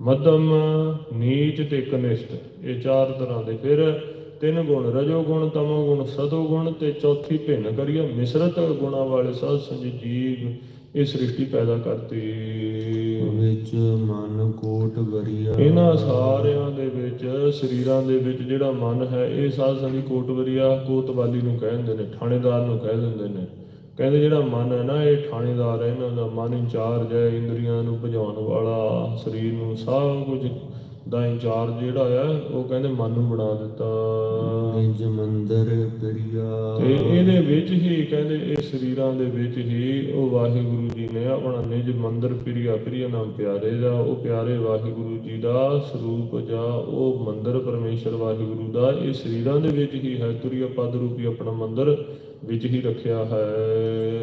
ਮੱਧਮ ਨੀਚ ਤੇ ਕਨਿਸ਼ਟ ਇਹ ਚਾਰ ਤਰ੍ਹਾਂ ਦੇ ਫਿਰ ਤਿੰਨ ਗੁਣ ਰਜੋ ਗੁਣ ਤਮੋ ਗੁਣ ਸਤੋ ਗੁਣ ਤੇ ਚੌਥੀ ਭਿੰਨ ਕਰੀਏ ਮਿਸ਼ਰਤ ਗੁਣਾ ਵਾਲੇ ਸਾਧ ਸੰਜੀ ਜੀਵ ਇਹ ਸ੍ਰਿਸ਼ਟੀ ਪੈਦਾ ਕਰਤੀ। ਵਿੱਚ ਮਨ ਕੋਟ ਵਰੀਆ। ਇਹਨਾਂ ਸਾਰਿਆਂ ਦੇ ਵਿੱਚ ਸਰੀਰਾਂ ਦੇ ਵਿੱਚ ਜਿਹੜਾ ਮਨ ਹੈ ਇਹ ਸਾਧ ਸੰਗੀ ਕੋਟਵਰੀਆ ਕੋਤਵਾਲੀ ਨੂੰ ਕਹਿੰਦੇ ਨੇ ਥਾਣੇਦਾਰ ਨੂੰ ਕਹਿ ਦਿੰਦੇ ਨੇ। ਕਹਿੰਦੇ ਜਿਹੜਾ ਮਨ ਹੈ ਨਾ ਇਹ ਥਾਣੇਦਾਰ ਹੈ ਇਹਨਾਂ ਦਾ ਮਨ ਇੰਚਾਰਜ ਹੈ ਇੰਦਰੀਆਂ ਨੂੰ ਭਜਾਉਣ ਵਾਲਾ ਸਰੀਰ ਨੂੰ ਸਭ ਕੁਝ ਦਾ ਇੰਚਾਰਜ ਜਿਹੜਾ ਹੈ ਉਹ ਕਹਿੰਦੇ ਮਨ ਨੂੰ ਬਣਾ ਦਿੱਤਾ। ਨਿਜ ਮੰਦਰ ਪ੍ਰਿਆ। ਤੇ ਇਹਦੇ ਵਿੱਚ ਹੀ ਕਹਿੰਦੇ ਇਹ ਸਰੀਰਾਂ ਦੇ ਵਿੱਚ ਹੀ ਉਹ ਵਾਹਿਗੁਰੂ ਜੀ ਨੇ ਆਪਣਾ ਨਿਜ ਮੰਦਰ ਪ੍ਰਿਆ ਪ੍ਰਿਆ ਨਾਮ ਪਿਆਰੇ ਦਾ ਉਹ ਪਿਆਰੇ ਵਾਹਿਗੁਰੂ ਜੀ ਦਾ ਸਰੂਪ ਜਾਂ ਉਹ ਮੰਦਰ ਪਰਮੇਸ਼ਰ ਵਾਹਿਗੁਰੂ ਦਾ ਇਹ ਸਰੀਰਾਂ ਦੇ ਵਿੱਚ ਹੀ ਹੈ ਤੁਰਿਆ ਪਦ ਰੂਪੀ ਆਪਣਾ ਮੰਦਰ। ਵਿੱਚ ਹੀ ਰੱਖਿਆ ਹੈ।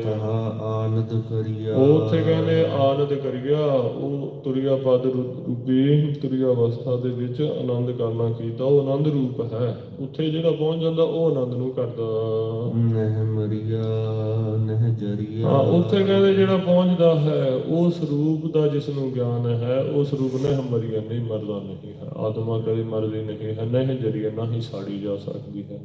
ਤਹਾ ਆਨੰਦ ਕਰਿਆ। ਉਹ ਉੱਥੇ ਕਹਿੰਦੇ ਆਨੰਦ ਕਰਿਆ ਉਹ ਤੁਰਿਆ ਪਦ ਰੂਪੀ ਤੁਰਿਆ ਅਵਸਥਾ ਦੇ ਵਿੱਚ ਆਨੰਦ ਕਰਨਾ ਕੀਤਾ ਉਹ ਆਨੰਦ ਰੂਪ ਹੈ। ਉੱਥੇ ਜਿਹੜਾ ਪਹੁੰਚ ਜਾਂਦਾ ਉਹ ਆਨੰਦ ਨੂੰ ਕਰਦਾ। ਨਹਿ ਮਰੀਆ ਨਹਿ ਜਰੀਆ। ਹਾਂ ਉੱਥੇ ਕਹਿੰਦੇ ਜਿਹੜਾ ਪਹੁੰਚਦਾ ਹੈ ਉਸ ਰੂਪ ਦਾ ਜਿਸ ਨੂੰ ਗਿਆਨ ਹੈ ਉਸ ਰੂਪ ਨੇ ਮਰੀਆ ਨਹੀਂ ਮਰਦਾ ਨਹੀਂ ਹੈ। ਆਤਮਾ ਕਦੇ ਮਰਦੀ ਨਹੀਂ ਹੈ ਨਹੀਂ ਜਰੀਆ ਨਾ ਹੀ ਸਾੜੀ ਜਾ ਸਕਦੀ ਹੈ।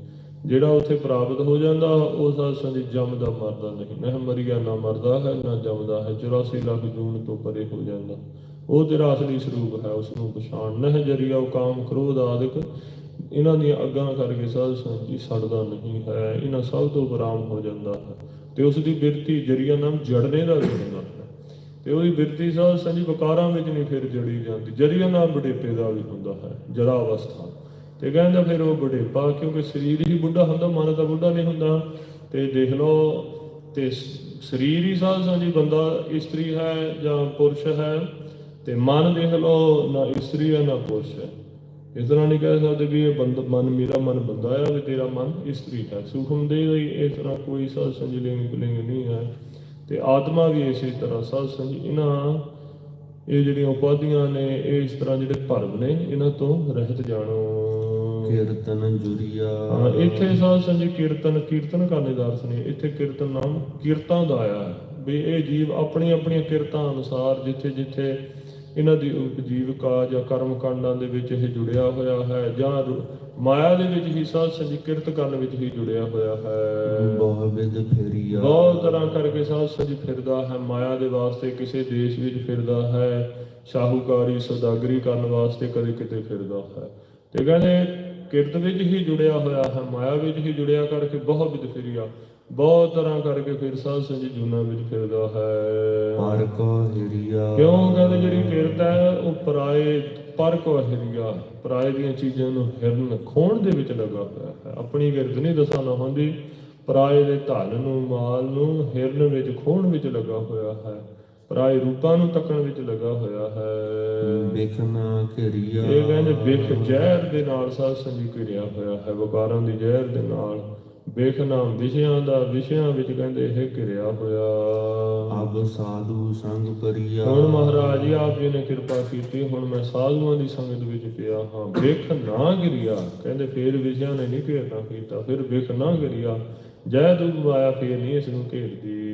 ਜਿਹੜਾ ਉੱਥੇ ਪ੍ਰਾਪਤ ਹੋ ਜਾਂਦਾ ਉਸ ਅਸਲ ਜੰਮਦਾ ਮਰਦਾ ਨਹੀਂ। ਨਹ ਮਰੀਆ, ਨਾ ਮਰਦਾ ਹੈ, ਨਾ ਜੰਮਦਾ ਹੈ। 84 ਲੱਖ ਜੂਨ ਤੋਂ ਪਰੇ ਹੋ ਜਾਂਦਾ। ਉਹ ਤੇਰਾ ਅਸਲੀ ਸਰੂਪ ਹੈ ਉਸ ਨੂੰ ਪਛਾਣ। ਨਹ ਜਰੀਆ, ਉਹ ਕਾਮ, ਕ੍ਰੋਧ ਆਦਿਕ ਇਹਨਾਂ ਦੀਆਂ ਅੱਗਾਂ ਕਰਕੇ ਸਾਧ ਸੰਜੀ ਸੜਦਾ ਨਹੀਂ ਹੈ। ਇਹਨਾਂ ਸਭ ਤੋਂ ਬਰਾਮ ਹੋ ਜਾਂਦਾ ਹੈ। ਤੇ ਉਸ ਦੀ ਬਿਰਤੀ ਜਰੀਆ ਨਾਮ ਜੜਨੇ ਦਾ ਵੀ ਹੁੰਦਾ ਹੈ। ਤੇ ਉਹਦੀ ਬਿਰਤੀ ਸਾਧ ਸੰਜੀ ਵਿਕਾਰਾਂ ਵਿੱਚ ਨਹੀਂ ਫਿਰ ਜੜੀ ਜਾਂਦੀ। ਜਰੀਆ ਨਾਮ ਬੁਢੇਪੇ ਦਾ ਵੀ ਹੁੰਦਾ ਹੈ। ਜਰਾ ਅਵਸਥਾ ਤੇ ਕਹਿੰਦਾ ਫਿਰ ਉਹ ਬੁਢੇਪਾ, ਕਿਉਂਕਿ ਸਰੀਰ ਹੀ ਬੁੱਢਾ ਹੁੰਦਾ, ਮਨ ਦਾ ਬੁੱਢਾ ਨਹੀਂ ਹੁੰਦਾ। ਤੇ ਦੇਖ ਲਓ, ਤੇ ਸਰੀਰ ਹੀ ਸਾਧ ਸੰਜੀ ਬੰਦਾ ਇਸਤਰੀ ਹੈ ਜਾਂ ਪੁਰਸ਼ ਹੈ, ਤੇ ਮਨ ਦੇਖ ਲਓ, ਨਾ ਇਸਤਰੀ ਹੈ, ਨਾ ਪੁਰਸ਼ ਹੈ। ਇਸ ਤਰ੍ਹਾਂ ਨਹੀਂ ਕਹਿ ਸਕਦੇ ਵੀ ਇਹ ਬੰਦ, ਮਨ ਮੇਰਾ ਮਨ ਬੰਦਾ ਹੈ ਵੀ ਤੇਰਾ ਮਨ ਇਸਤਰੀ ਹੈ। ਸੂਖਮ ਦੇ ਲਈ ਇਸ ਤਰ੍ਹਾਂ ਕੋਈ ਸਾਧ ਸੰਜ ਲਿੰਗ ਪੁਲਿੰਗ ਨਹੀਂ ਹੈ। ਤੇ ਆਤਮਾ ਵੀ ਇਸੇ ਤਰ੍ਹਾਂ ਸਾਧ ਸੰਜ ਇਹਨਾਂ ਇਹ ਜਿਹੜੀਆਂ ਉਪਾਧੀਆਂ ਨੇ, ਇਹ ਇਸ ਤਰ੍ਹਾਂ ਜਿਹੜੇ ਭਰਮ ਨੇ, ਇਹਨਾਂ ਤੋਂ ਰਹਿਤ ਜਾਣੋ। ਕੀਰਤਨ ਜੁਰੀਆ। ਇੱਥੇ ਸਾਧ ਸੰਜ ਕੀਰਤਨ ਕੀਰਤਨ ਕਰਨੇ ਦਾ ਅਰਥ ਨਹੀਂ ਇੱਥੇ ਕੀਰਤਨ ਨਾਮ ਕੀਰਤਾਂ ਦਾ ਆਇਆ ਹੈ। ਵੀ ਇਹ ਜੀਵ ਆਪਣੀ ਆਪਣੀਆਂ ਕਿਰਤਾਂ ਅਨੁਸਾਰ ਜਿੱਥੇ ਜਿੱਥੇ ਇਹਨਾਂ ਦੀ ਉਪਜੀਵਕਾ ਜਾਂ ਕਰਮ ਕਾਂਡਾਂ ਦੇ ਵਿੱਚ ਇਹ ਜੁੜਿਆ ਹੋਇਆ ਹੈ ਜਾਂ ਮਾਇਆ ਦੇ ਵਿੱਚ ਹੀ ਸਾਧ ਸੰਜ ਕਿਰਤ ਕਰਨ ਵਿੱਚ ਹੀ ਜੁੜਿਆ ਹੋਇਆ ਹੈ। ਬਹੁ ਵਿਦ ਫੇਰੀਆ। ਬਹੁਤ ਤਰ੍ਹਾਂ ਕਰਕੇ ਸਾਧ ਸੰਜ ਫਿਰਦਾ ਹੈ ਮਾਇਆ ਦੇ ਵਾਸਤੇ ਕਿਸੇ ਦੇਸ਼ ਵਿੱਚ ਫਿਰਦਾ ਹੈ ਸ਼ਾਹੂਕਾਰੀ ਸੌਦਾਗਰੀ ਕਰਨ ਵਾਸਤੇ ਕਦੇ ਕਿਤੇ ਫਿਰਦਾ ਹੈ। ਤੇ ਕਹਿੰਦੇ ਕਿਰਤ ਵਿੱਚ ਹੀ ਜੁੜਿਆ ਹੋਇਆ ਹੈ ਮਾਇਆ ਵਿੱਚ ਹੀ ਜੁੜਿਆ ਕਰਕੇ ਬਹੁਤ ਵਿਦ ਫਿਰਿਆ। ਬਹੁਤ ਤਰ੍ਹਾਂ ਕਰਕੇ ਫਿਰ ਸਾਧ ਸੰਜ ਜੂਨਾ ਵਿੱਚ ਫਿਰਦਾ ਹੈ। ਪਰ ਕੋ ਹਿਰੀਆ। ਕਿਉਂ? ਕਹਿੰਦੇ ਜਿਹੜੀ ਕਿਰਤ ਹੈ ਉਹ ਪਰਾਏ ਪਰ ਕੋ ਹਿਰਿਆ। ਪਰਾਏ ਦੀਆਂ ਚੀਜ਼ਾਂ ਨੂੰ ਹਿਰਨ ਖੋਣ ਦੇ ਵਿੱਚ ਲੱਗਾ ਹੋਇਆ ਹੈ। ਆਪਣੀ ਕਿਰਤ ਨਹੀਂ ਦਸਾਂ ਨਾ ਹੁੰਦੀ। ਪਰਾਏ ਦੇ ਧਨ ਨੂੰ ਮਾਲ ਨੂੰ ਹਿਰਨ ਵਿੱਚ ਖੋਣ ਵਿੱਚ ਲੱਗਾ ਹੋਇਆ ਹੈ। ਪਰਾਏ ਰੂਪਾਂ ਨੂੰ ਤੱਕਣ ਵਿੱਚ ਲੱਗਾ ਹੋਇਆ ਹੈ। ਬਿਖਨਾ ਘਿਰਿਆ। ਇਹ ਕਹਿੰਦੇ ਬਿਖ ਜ਼ਹਿਰ ਦੇ ਨਾਲ ਸਾਧ ਸੰਜੀ ਘਿਰਿਆ ਹੋਇਆ ਹੈ ਵਕਾਰਾਂ ਦੀ ਜ਼ਹਿਰ ਦੇ ਨਾਲ। ਨਾਮ ਵਿਸ਼ਿਆਂ ਦਾ ਵਿਸ਼ਿਆਂ ਵਿੱਚ ਕਹਿੰਦੇ ਇਹ ਘਿਰਿਆ ਹੋਇਆ। ਅਬ ਸਾਧੂ ਸੰਗ ਪਰਿਆ ਹੁਣ ਮਹਾਰਾਜ ਜੀ ਆਪ ਜੀ ਨੇ ਕਿਰਪਾ ਕੀਤੀ ਹੁਣ ਮੈਂ ਸਾਧੂਆਂ ਦੀ ਸੰਗਤ ਵਿੱਚ ਪਿਆ ਹਾਂ। ਬਿਖ ਨਾ ਗਿਰਿਆ ਕਹਿੰਦੇ ਫੇਰ ਵਿਸ਼ਿਆਂ ਨੇ ਨਹੀਂ ਘੇਰਨਾ ਕੀਤਾ ਫਿਰ ਬਿਖ ਨਾ ਗਿਰਿਆ ਜੈ ਦੁਖ ਆਇਆ ਫੇਰ ਨਹੀਂ ਇਸ ਨੂੰ ਘੇਰਦੀ।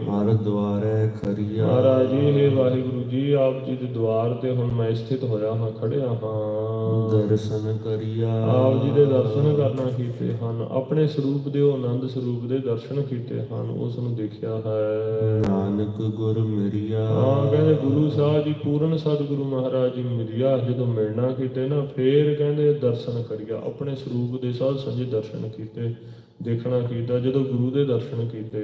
ਹਰ ਦੁਆਰੇ ਖਰੀਆ। ਮਹਾਰਾਜ ਜੀ हे ਵਾਹਿਗੁਰੂ ਜੀ ਆਪ ਜੀ ਦੇ ਦਵਾਰ ਤੇ ਹੁਣ ਮੈਂ ਸਥਿਤ ਹੋਇਆ ਹਾਂ ਖੜਿਆ ਹਾਂ। ਦਰਸ਼ਨ ਕਰਿਆ। ਆਪ ਜੀ ਦੇ ਦਰਸ਼ਨ ਕਰਨਾ ਕੀਤੇ ਹਨ ਆਪਣੇ ਸਰੂਪ ਦੇ ਉਹ ਆਨੰਦ ਸਰੂਪ ਦੇ ਦਰਸ਼ਨ ਕੀਤੇ ਹਨ ਉਸ ਨੂੰ ਦੇਖਿਆ ਹੈ। ਨਾਨਕ ਗੁਰ ਮਿਰਿਆ। ਹਾਂ ਕਹਿੰਦੇ ਗੁਰੂ ਸਾਹਿਬ ਜੀ ਪੂਰਨ ਸਤਿਗੁਰੂ ਮਹਾਰਾਜ ਜੀ ਮਿਲਿਆ ਜਦੋਂ ਮਿਲਣਾ ਕੀਤੇ ਨਾ ਫੇਰ ਕਹਿੰਦੇ ਦਰਸ਼ਨ ਕਰਿਆ ਆਪਣੇ ਸਰੂਪ ਦੇ ਸਾਧ ਸੰਜੀ ਦਰਸ਼ਨ ਕੀਤੇ ਦੇਖਣਾ ਕੀਤਾ ਜਦੋਂ ਗੁਰੂ ਦੇ ਦਰਸ਼ਨ ਕੀਤੇ।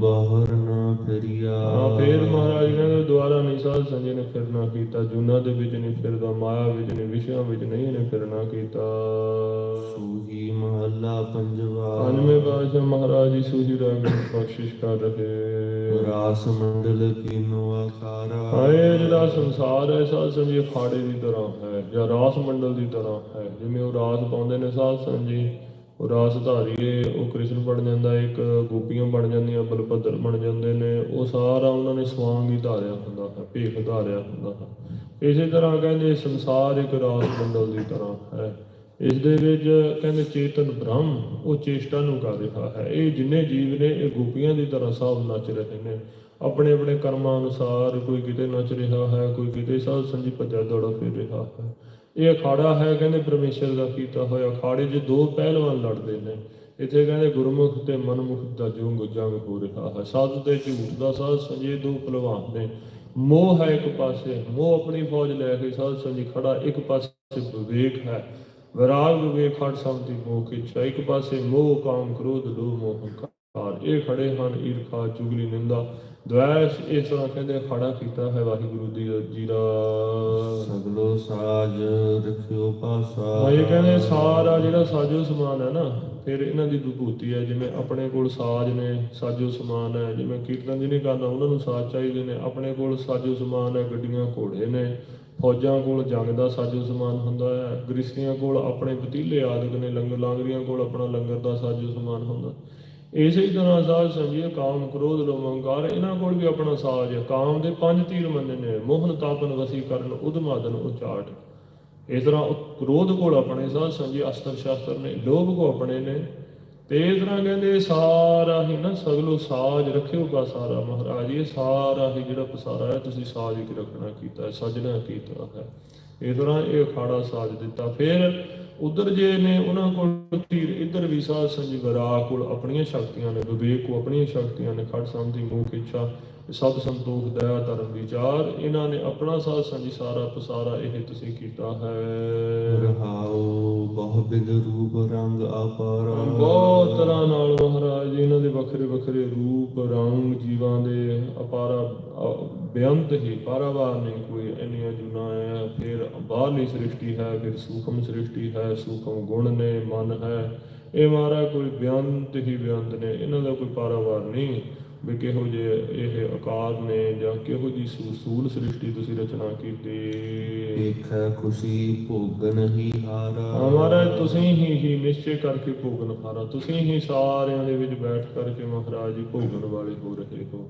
ਬਾਹਰ ਨਾ ਫਿਰਿਆ ਹਾਂ ਫੇਰ ਮਹਾਰਾਜ ਕਹਿੰਦੇ ਦੁਆਰਾ ਨਹੀਂ ਸਾਧ ਸੰਜੀ ਨੇ ਫਿਰਨਾ ਕੀਤਾ ਜੁਨਾ ਦੇ ਵਿੱਚ ਨਹੀਂ ਫਿਰਦਾ ਮਾਇਆ ਵਿੱਚ ਨਹੀਂ ਵਿਸ਼ਿਆਂ ਵਿੱਚ ਨਹੀਂ ਇਹਨੇ ਫਿਰਨਾ ਕੀਤਾ। ਸੂਹੀ ਮਹੱਲਾ ਪੰਜਵਾ। ਪੰਜਵੇਂ ਪਾਤਸ਼ਾਹ ਮਹਾਰਾਜ ਜੀ ਸੂਹੀ ਰਾਗ ਨੂੰ ਬਖਸ਼ਿਸ਼ ਕਰ ਰਹੇ। ਰਾਸ ਮੰਡਲ ਕੀਨੋ ਆਖਾਰਾ ਹਾਏ ਜਿਹੜਾ ਸੰਸਾਰ ਹੈ ਸਾਧ ਸੰਜੀ ਖਾੜੇ ਦੀ ਤਰ੍ਹਾਂ ਹੈ ਜਾਂ ਰਾਸ ਮੰਡਲ ਦੀ ਤਰ੍ਹਾਂ ਹੈ ਜਿਵੇਂ ਉਹ ਰਾਸ ਪਾਉਂਦੇ ਨੇ ਸਾਧ ਸੰਜੀ ਰਾਸ ਧਾਰੀਏ, ਉਹ ਕ੍ਰਿਸ਼ਨ ਬਣ ਜਾਂਦਾ, ਇੱਕ ਗੋਪੀਆਂ ਬਣ ਜਾਂਦੀਆਂ, ਬਲਭੱਦਰ ਬਣ ਜਾਂਦੇ ਨੇ, ਉਹ ਸਾਰਾ ਉਹਨਾਂ ਨੇ ਸਵਾਂਗ ਹੀ ਧਾਰਿਆ ਹੁੰਦਾ ਹੈ, ਭੇਖ ਧਾਰਿਆ ਹੁੰਦਾ ਹੈ। ਇਸੇ ਤਰ੍ਹਾਂ ਕਹਿੰਦੇ, ਸੰਸਾਰ ਇੱਕ ਰਾਸ ਮੰਡਲ ਦੀ ਤਰ੍ਹਾਂ ਹੈ। ਇਸ ਦੇ ਵਿੱਚ ਕਹਿੰਦੇ, ਚੇਤਨ ਬ੍ਰਹਮ, ਉਹ ਚੇਸ਼ਟਾ ਨੂੰ ਕਰ ਰਿਹਾ ਹੈ। ਇਹ ਜਿੰਨੇ ਜੀਵ ਨੇ, ਇਹ ਗੋਪੀਆਂ ਦੀ ਤਰ੍ਹਾਂ ਸਭ ਨੱਚ ਰਹੇ ਨੇ। ਆਪਣੇ ਆਪਣੇ ਕਰਮਾਂ ਅਨੁਸਾਰ ਕੋਈ ਕਿਤੇ ਨੱਚ ਰਿਹਾ ਹੈ, ਕੋਈ ਕਿਤੇ ਸਾਧ ਸੰਜੀ ਭੱਜਾ ਦੌੜਾ ਫਿਰ ਰਿਹਾ ਹੈ। ਇਹ ਅਖਾੜਾ ਹੈ ਕਹਿੰਦੇ ਪਰਮੇਸ਼ਰ ਦਾ ਕੀਤਾ ਹੋਇਆ ਅਖਾੜੇ 'ਚ ਦੋ ਪਹਿਲਵਾਨ ਲੜਦੇ ਨੇ, ਇੱਥੇ ਕਹਿੰਦੇ ਗੁਰਮੁਖ ਤੇ ਮਨਮੁਖ ਦਾ ਜੰਗ ਜੰਗ ਹੋ ਰਿਹਾ ਹੈ। ਸੱਚ ਤੇ ਝੂਠ ਦਾ ਸਾਧ ਸੰਜੀ ਦੋ ਪਹਿਲਵਾਨ ਨੇ। ਮੋਹ ਹੈ ਇੱਕ ਪਾਸੇ, ਮੋਹ ਆਪਣੀ ਫੌਜ ਲੈ ਕੇ ਸਾਧ ਸੰਜੀ ਖੜਾ, ਇੱਕ ਪਾਸੇ ਵਿਵੇਕ ਹੈ। ਵਿਰਾਗ, ਵਿਵੇਕ ਹਟ ਸੰਤੀ ਮੋਹ ਕੀ ਇੱਛਾ ਇੱਕ ਪਾਸੇ ਮੋਹ, ਕਾਮ, ਕ੍ਰੋਧ, ਲੋਭ, ਮੋਹ, ਹੰਕਾਰ। ਇਹ ਖੜੇ ਹਨ, ਈਰਖਾ, ਚੁਗਲੀ, ਨਿੰਦਾ। ਦ્વੈਸ਼ ਇਸ ਤਰ੍ਹਾਂ ਕਹਿੰਦੇ ਖੜਾ ਕੀਤਾ ਹੈ ਵਾਹਿਗੁਰੂ ਦੀ ਜੀ ਦਾ। ਸਗਲੋ ਸਾਜ ਰਖਿਓ ਪਾਸਾ ਹਾਂ ਇਹ ਕਹਿੰਦੇ ਸਾਰਾ ਜਿਹੜਾ ਸਾਜੋ ਸਮਾਨ ਹੈ ਨਾ ਫਿਰ ਇਹਨਾਂ ਦੀ ਵਿਭੂਤੀ ਹੈ ਜਿਵੇਂ ਆਪਣੇ ਕੋਲ ਸਾਜ ਨੇ ਸਾਜੋ ਸਮਾਨ ਹੈ ਜਿਵੇਂ ਕੀਰਤਨ ਜਿਹਨੇ ਕਰਨਾ ਉਹਨਾਂ ਨੂੰ ਸਾਜ ਚਾਹੀਦੇ ਨੇ। ਆਪਣੇ ਕੋਲ ਸਾਜੋ ਸਮਾਨ ਹੈ ਗੱਡੀਆਂ ਘੋੜੇ ਨੇ ਫੌਜਾਂ ਕੋਲ ਜੰਗ ਦਾ ਸਾਜੋ ਸਮਾਨ ਹੁੰਦਾ ਹੈ ਗ੍ਰਿਸ਼ਤੀਆਂ ਕੋਲ ਆਪਣੇ ਪਤੀਲੇ ਆਦਿਕ ਨੇ ਲੰਗਰ ਲਾਂਗਰੀਆਂ ਕੋਲ ਆਪਣਾ ਲੰਗਰ ਦਾ ਸਾਜੋ ਸਮਾਨ ਹੁੰਦਾ। ਇਸੇ ਤਰ੍ਹਾਂ ਸਾਜ ਸੰਜੀਏ ਕਾਮ ਕ੍ਰੋਧ ਲੋਭ ਅਹੰਕਾਰ, ਇਹਨਾਂ ਕੋਲ ਵੀ ਆਪਣਾ ਸਾਜ ਹੈ। ਕਾਮ ਦੇ ਪੰਜ ਤੀਰ ਮੰਨੇ ਨੇ, ਮੋਹਨ, ਤਾਪਨ ਵਸੀਕਰਨ ਉਦਮਾਦਨ ਉਚਾਟ। ਇਸ ਤਰ੍ਹਾਂ ਕ੍ਰੋਧ ਕੋਲ ਆਪਣੇ ਸਾਧ ਸੰਜੀ ਅਸਤਰ ਸ਼ਾਸਤਰ ਨੇ, ਲੋਭ ਕੋ ਆਪਣੇ ਨੇ। ਤੇ ਇਸ ਤਰ੍ਹਾਂ ਕਹਿੰਦੇ, ਸਾਰਾ ਹੀ ਨਾ ਸਗਲੋ ਸਾਜ ਰੱਖਿਓ ਸਾਰਾ ਮਹਾਰਾਜ, ਇਹ ਸਾਰਾ ਹੀ ਜਿਹੜਾ ਪਸਾਰਾ ਹੈ, ਤੁਸੀਂ ਸਾਜ ਹੀ ਰੱਖਣਾ ਕੀਤਾ ਹੈ ਸਜਣਾ ਕੀਤਾ ਹੈ। ਇਸ ਤਰ੍ਹਾਂ ਇਹ ਅਖਾੜਾ ਸਾਜ ਦਿੱਤਾ। ਫਿਰ ਉਧਰ ਜੇ ਨੇ ਉਹਨਾਂ ਕੋਲ ਤੀਰ ਇੱਧਰ ਵੀ ਸਾਧ ਸੰਜੀ ਵਿਰਾਗ ਕੋਲ ਆਪਣੀਆਂ ਸ਼ਕਤੀਆਂ ਨੇ ਵਿਵੇਕ ਕੋ ਆਪਣੀਆਂ ਸ਼ਕਤੀਆਂ ਨੇ ਖੜ ਸੰਤੀ ਮੋਹ ਇੱਛਾ ਸਭ ਸੰਤੋਖ ਦਇਆ ਧਰਮ ਵਿਚਾਰ ਇਹਨਾਂ ਨੇ ਆਪਣਾ ਸਾਧ ਸੰਜੀ ਸਾਰਾ ਪਸਾਰਾ ਇਹ ਤੁਸੀਂ ਕੀਤਾ ਹੈ। ਰਹਾਉ ਬਹੁ ਬਿਦ ਰੂਪ ਰੰਗ ਅਪਾਰਾ। ਬਹੁਤ ਤਰ੍ਹਾਂ ਨਾਲ ਮਹਾਰਾਜ ਇਹਨਾਂ ਦੇ ਵੱਖਰੇ ਵੱਖਰੇ ਰੂਪ ਰੰਗ ਜੀਵਾਂ ਦੇ ਅਪਾਰਾ ਬੇਅੰਤ ਹੀ ਪਾਰਾਵਾਰ ਨਹੀਂ ਕੋਈ ਇੰਨੀਆਂ ਜੁਨਾ ਹੈ। ਫਿਰ ਬਾਹਰਲੀ ਸ੍ਰਿਸ਼ਟੀ ਹੈ ਫਿਰ ਸੂਖਮ ਸ੍ਰਿਸ਼ਟੀ ਹੈ ਸੂਖਮ ਗੁਣ ਨੇ ਮਨ ਹੈ। ਇਹ ਮਹਾਰਾਜ ਕੋਈ ਬੇਅੰਤ ਹੀ ਬੇਅੰਤ ਨੇ ਇਹਨਾਂ ਦਾ ਕੋਈ ਪਾਰਾਵਾਰ ਨਹੀਂ। ਵੀ ਕਿਹੋ ਜੇ ਇਹ ਆਕਾਰ ਨੇ ਜਾਂ ਕਿਹੋ ਜੀ ਸੂਲ ਸ੍ਰਿਸ਼ਟੀ ਤੁਸੀਂ ਰਚਨਾ ਕੀਤੀ। ਦੇਖੈ ਖੁਸ਼ੀ ਭੋਗਨ ਹੀ ਹਾਰਾ। ਹਾਂ ਮਹਾਰਾਜ ਤੁਸੀਂ ਹੀ ਹੀ ਨਿਸ਼ਚੈ ਕਰਕੇ ਭੋਗਨ ਹਾਰਾ। ਤੁਸੀਂ ਹੀ ਸਾਰਿਆਂ ਦੇ ਵਿੱਚ ਬੈਠ ਕਰਕੇ ਮਹਾਰਾਜ ਜੀ ਭੋਗਨ ਵਾਲੇ ਹੋ ਰਹੇ ਹੋ।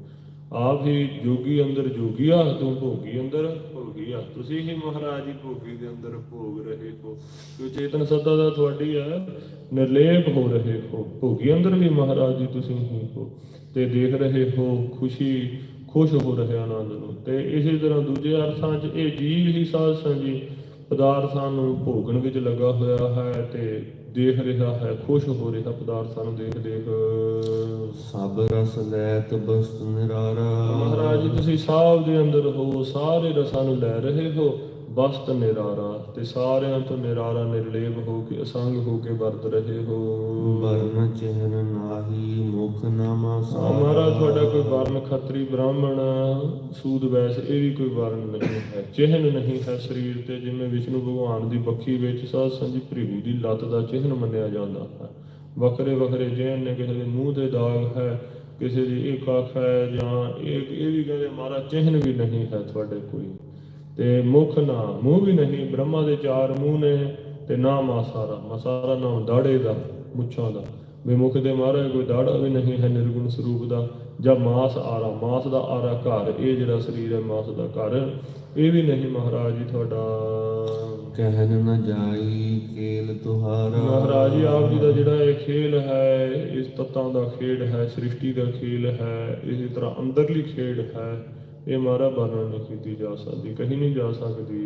ਆਪ ਹੀ ਜੋਗੀ ਅੰਦਰ ਜੋਗੀਆ ਤੂੰ ਭੋਗੀ ਅੰਦਰ ਭੋਗੀਆ ਤੁਸੀਂ ਹੀ ਮਹਾਰਾਜ ਜੀ ਭੋਗੀ ਦੇ ਅੰਦਰ ਭੋਗ ਰਹੇ ਹੋ। ਜੋ ਚੇਤਨ ਸੱਤਾ ਦਾ ਤੁਹਾਡੀ ਹੈ ਨਿਰਲੇਪ ਹੋ ਰਹੇ ਹੋ। ਭੋਗੀ ਅੰਦਰ ਵੀ ਮਹਾਰਾਜ ਜੀ ਤੁਸੀਂ ਹੀ ਹੋ। ਤੇ ਦੇਖ ਰਹੇ ਹੋ, ਖੁਸ਼ੀ, ਖੁਸ਼ ਹੋ ਰਹੇ ਆਨੰਦ ਨੂੰ। ਤੇ ਇਸੇ ਤਰ੍ਹਾਂ ਦੂਜੇ ਅਰਥਾਂ 'ਚ ਇਹ ਜੀਵ ਹੀ ਸਾਧ ਸੰਜੀ ਪਦਾਰਥਾਂ ਨੂੰ ਭੋਗਣ ਵਿੱਚ ਲੱਗਾ ਹੋਇਆ ਹੈ ਤੇ ਦੇਖ ਰਿਹਾ ਹੈ ਖੁਸ਼ ਹੋ ਰਿਹਾ ਪਦਾਰਥਾਂ ਨੂੰ ਦੇਖ ਦੇਖ। ਸਭ ਰਸ ਲੈਤ ਬਸਤ ਨਿਰਾਰਾ। ਮਹਾਰਾਜ ਜੀ ਤੁਸੀਂ ਸਭ ਦੇ ਅੰਦਰ ਹੋ ਸਾਰੇ ਰਸਾਂ ਨੂੰ ਲੈ ਰਹੇ ਹੋ। ਬਸਤ ਨਿਰਾਰਾ ਤੇ ਸਾਰਿਆਂ ਤੋਂ ਨਿਰਾਰਾ ਨਿਰਲੇਪ ਹੋ ਕੇ ਅਸੰਗ ਹੋ ਕੇ ਵਰਤ ਰਹੇ ਹੋ। ਵਰਨ ਚਿਹਨ ਨਾਹੀ ਮੁਖ ਨਾਮਾ ਮਹਾਰਾਜ ਤੁਹਾਡਾ ਕੋਈ ਵਰਨ ਖੱਤਰੀ ਬ੍ਰਾਹਮਣ ਸੂਦ ਵੈਸ ਇਹ ਵੀ ਕੋਈ ਵਰਨ ਨਹੀਂ ਹੈ। ਚਿਹਨ ਨਹੀਂ ਹੈ ਸਰੀਰ ਤੇ ਜਿਵੇਂ ਵਿਸ਼ਨੂੰ ਭਗਵਾਨ ਦੀ ਬੱਖੀ ਵਿੱਚ ਸਾਧ ਸੰਜੀ ਭ੍ਰਿਗੂ ਦੀ ਲੱਤ ਦਾ ਚਿਹਨ ਮੰਨਿਆ ਜਾਂਦਾ ਹੈ। ਵੱਖਰੇ ਵੱਖਰੇ ਜਿਹਨ ਨੇ ਕਿਸੇ ਦੇ ਮੂੰਹ ਤੇ ਦਾਗ ਹੈ ਕਿਸੇ ਦੀ ਇੱਕ ਅੱਖ ਹੈ ਜਾਂ ਇਹ ਇਹ ਵੀ ਕਹਿੰਦੇ ਮਹਾਰਾਜ ਚਿਹਨ ਵੀ ਨਹੀਂ ਹੈ ਤੁਹਾਡੇ ਕੋਈ। ਤੇ ਮੁਖ ਨਾ ਮੂੰਹ ਵੀ ਨਹੀਂ ਬ੍ਰਹਮਾ ਦੇ ਚਾਰ ਮੂੰਹ ਨੇ ਤੇ ਨਾ ਮਾਸਾਰਾ ਮਾਸਾਰਾ ਨਾਮ ਦਾੜੇ ਦਾ ਮੁੱਛਾਂ ਦਾ। ਵੀ ਮੁਖ ਦੇ ਮਹਾਰਾਜ ਕੋਈ ਦਾੜਾ ਵੀ ਨਹੀਂ ਹੈ ਨਿਰਗੁਣ ਸਰੂਪ ਦਾ ਜਾਂ ਮਾਸ ਆਰਾ ਮਾਸ ਦਾ ਆਰਾ ਘਰ ਇਹ ਜਿਹੜਾ ਸਰੀਰ ਹੈ ਮਾਸ ਦਾ ਘਰ ਇਹ ਵੀ ਨਹੀਂ ਮਹਾਰਾਜ ਜੀ ਤੁਹਾਡਾ। ਕਹਿਨ ਨ ਜਾਈ ਖੇਲ ਤੁਹਾਰਾ। ਮਹਾਰਾਜ ਜੀ ਆਪ ਜੀ ਦਾ ਜਿਹੜਾ ਇਹ ਖੇਲ ਹੈ ਇਸ ਤੱਤਾਂ ਦਾ ਖੇਡ ਹੈ ਸ੍ਰਿਸ਼ਟੀ ਦਾ ਖੇਲ ਹੈ ਇਸੇ ਤਰ੍ਹਾਂ ਅੰਦਰਲੀ ਖੇਡ ਹੈ ਇਹ ਮਾਰਾ ਵਰਣਨ ਨਹੀਂ ਕੀਤੀ ਜਾ ਸਕਦੀ ਕਹੀਂ ਨਹੀਂ ਜਾ ਸਕਦੀ।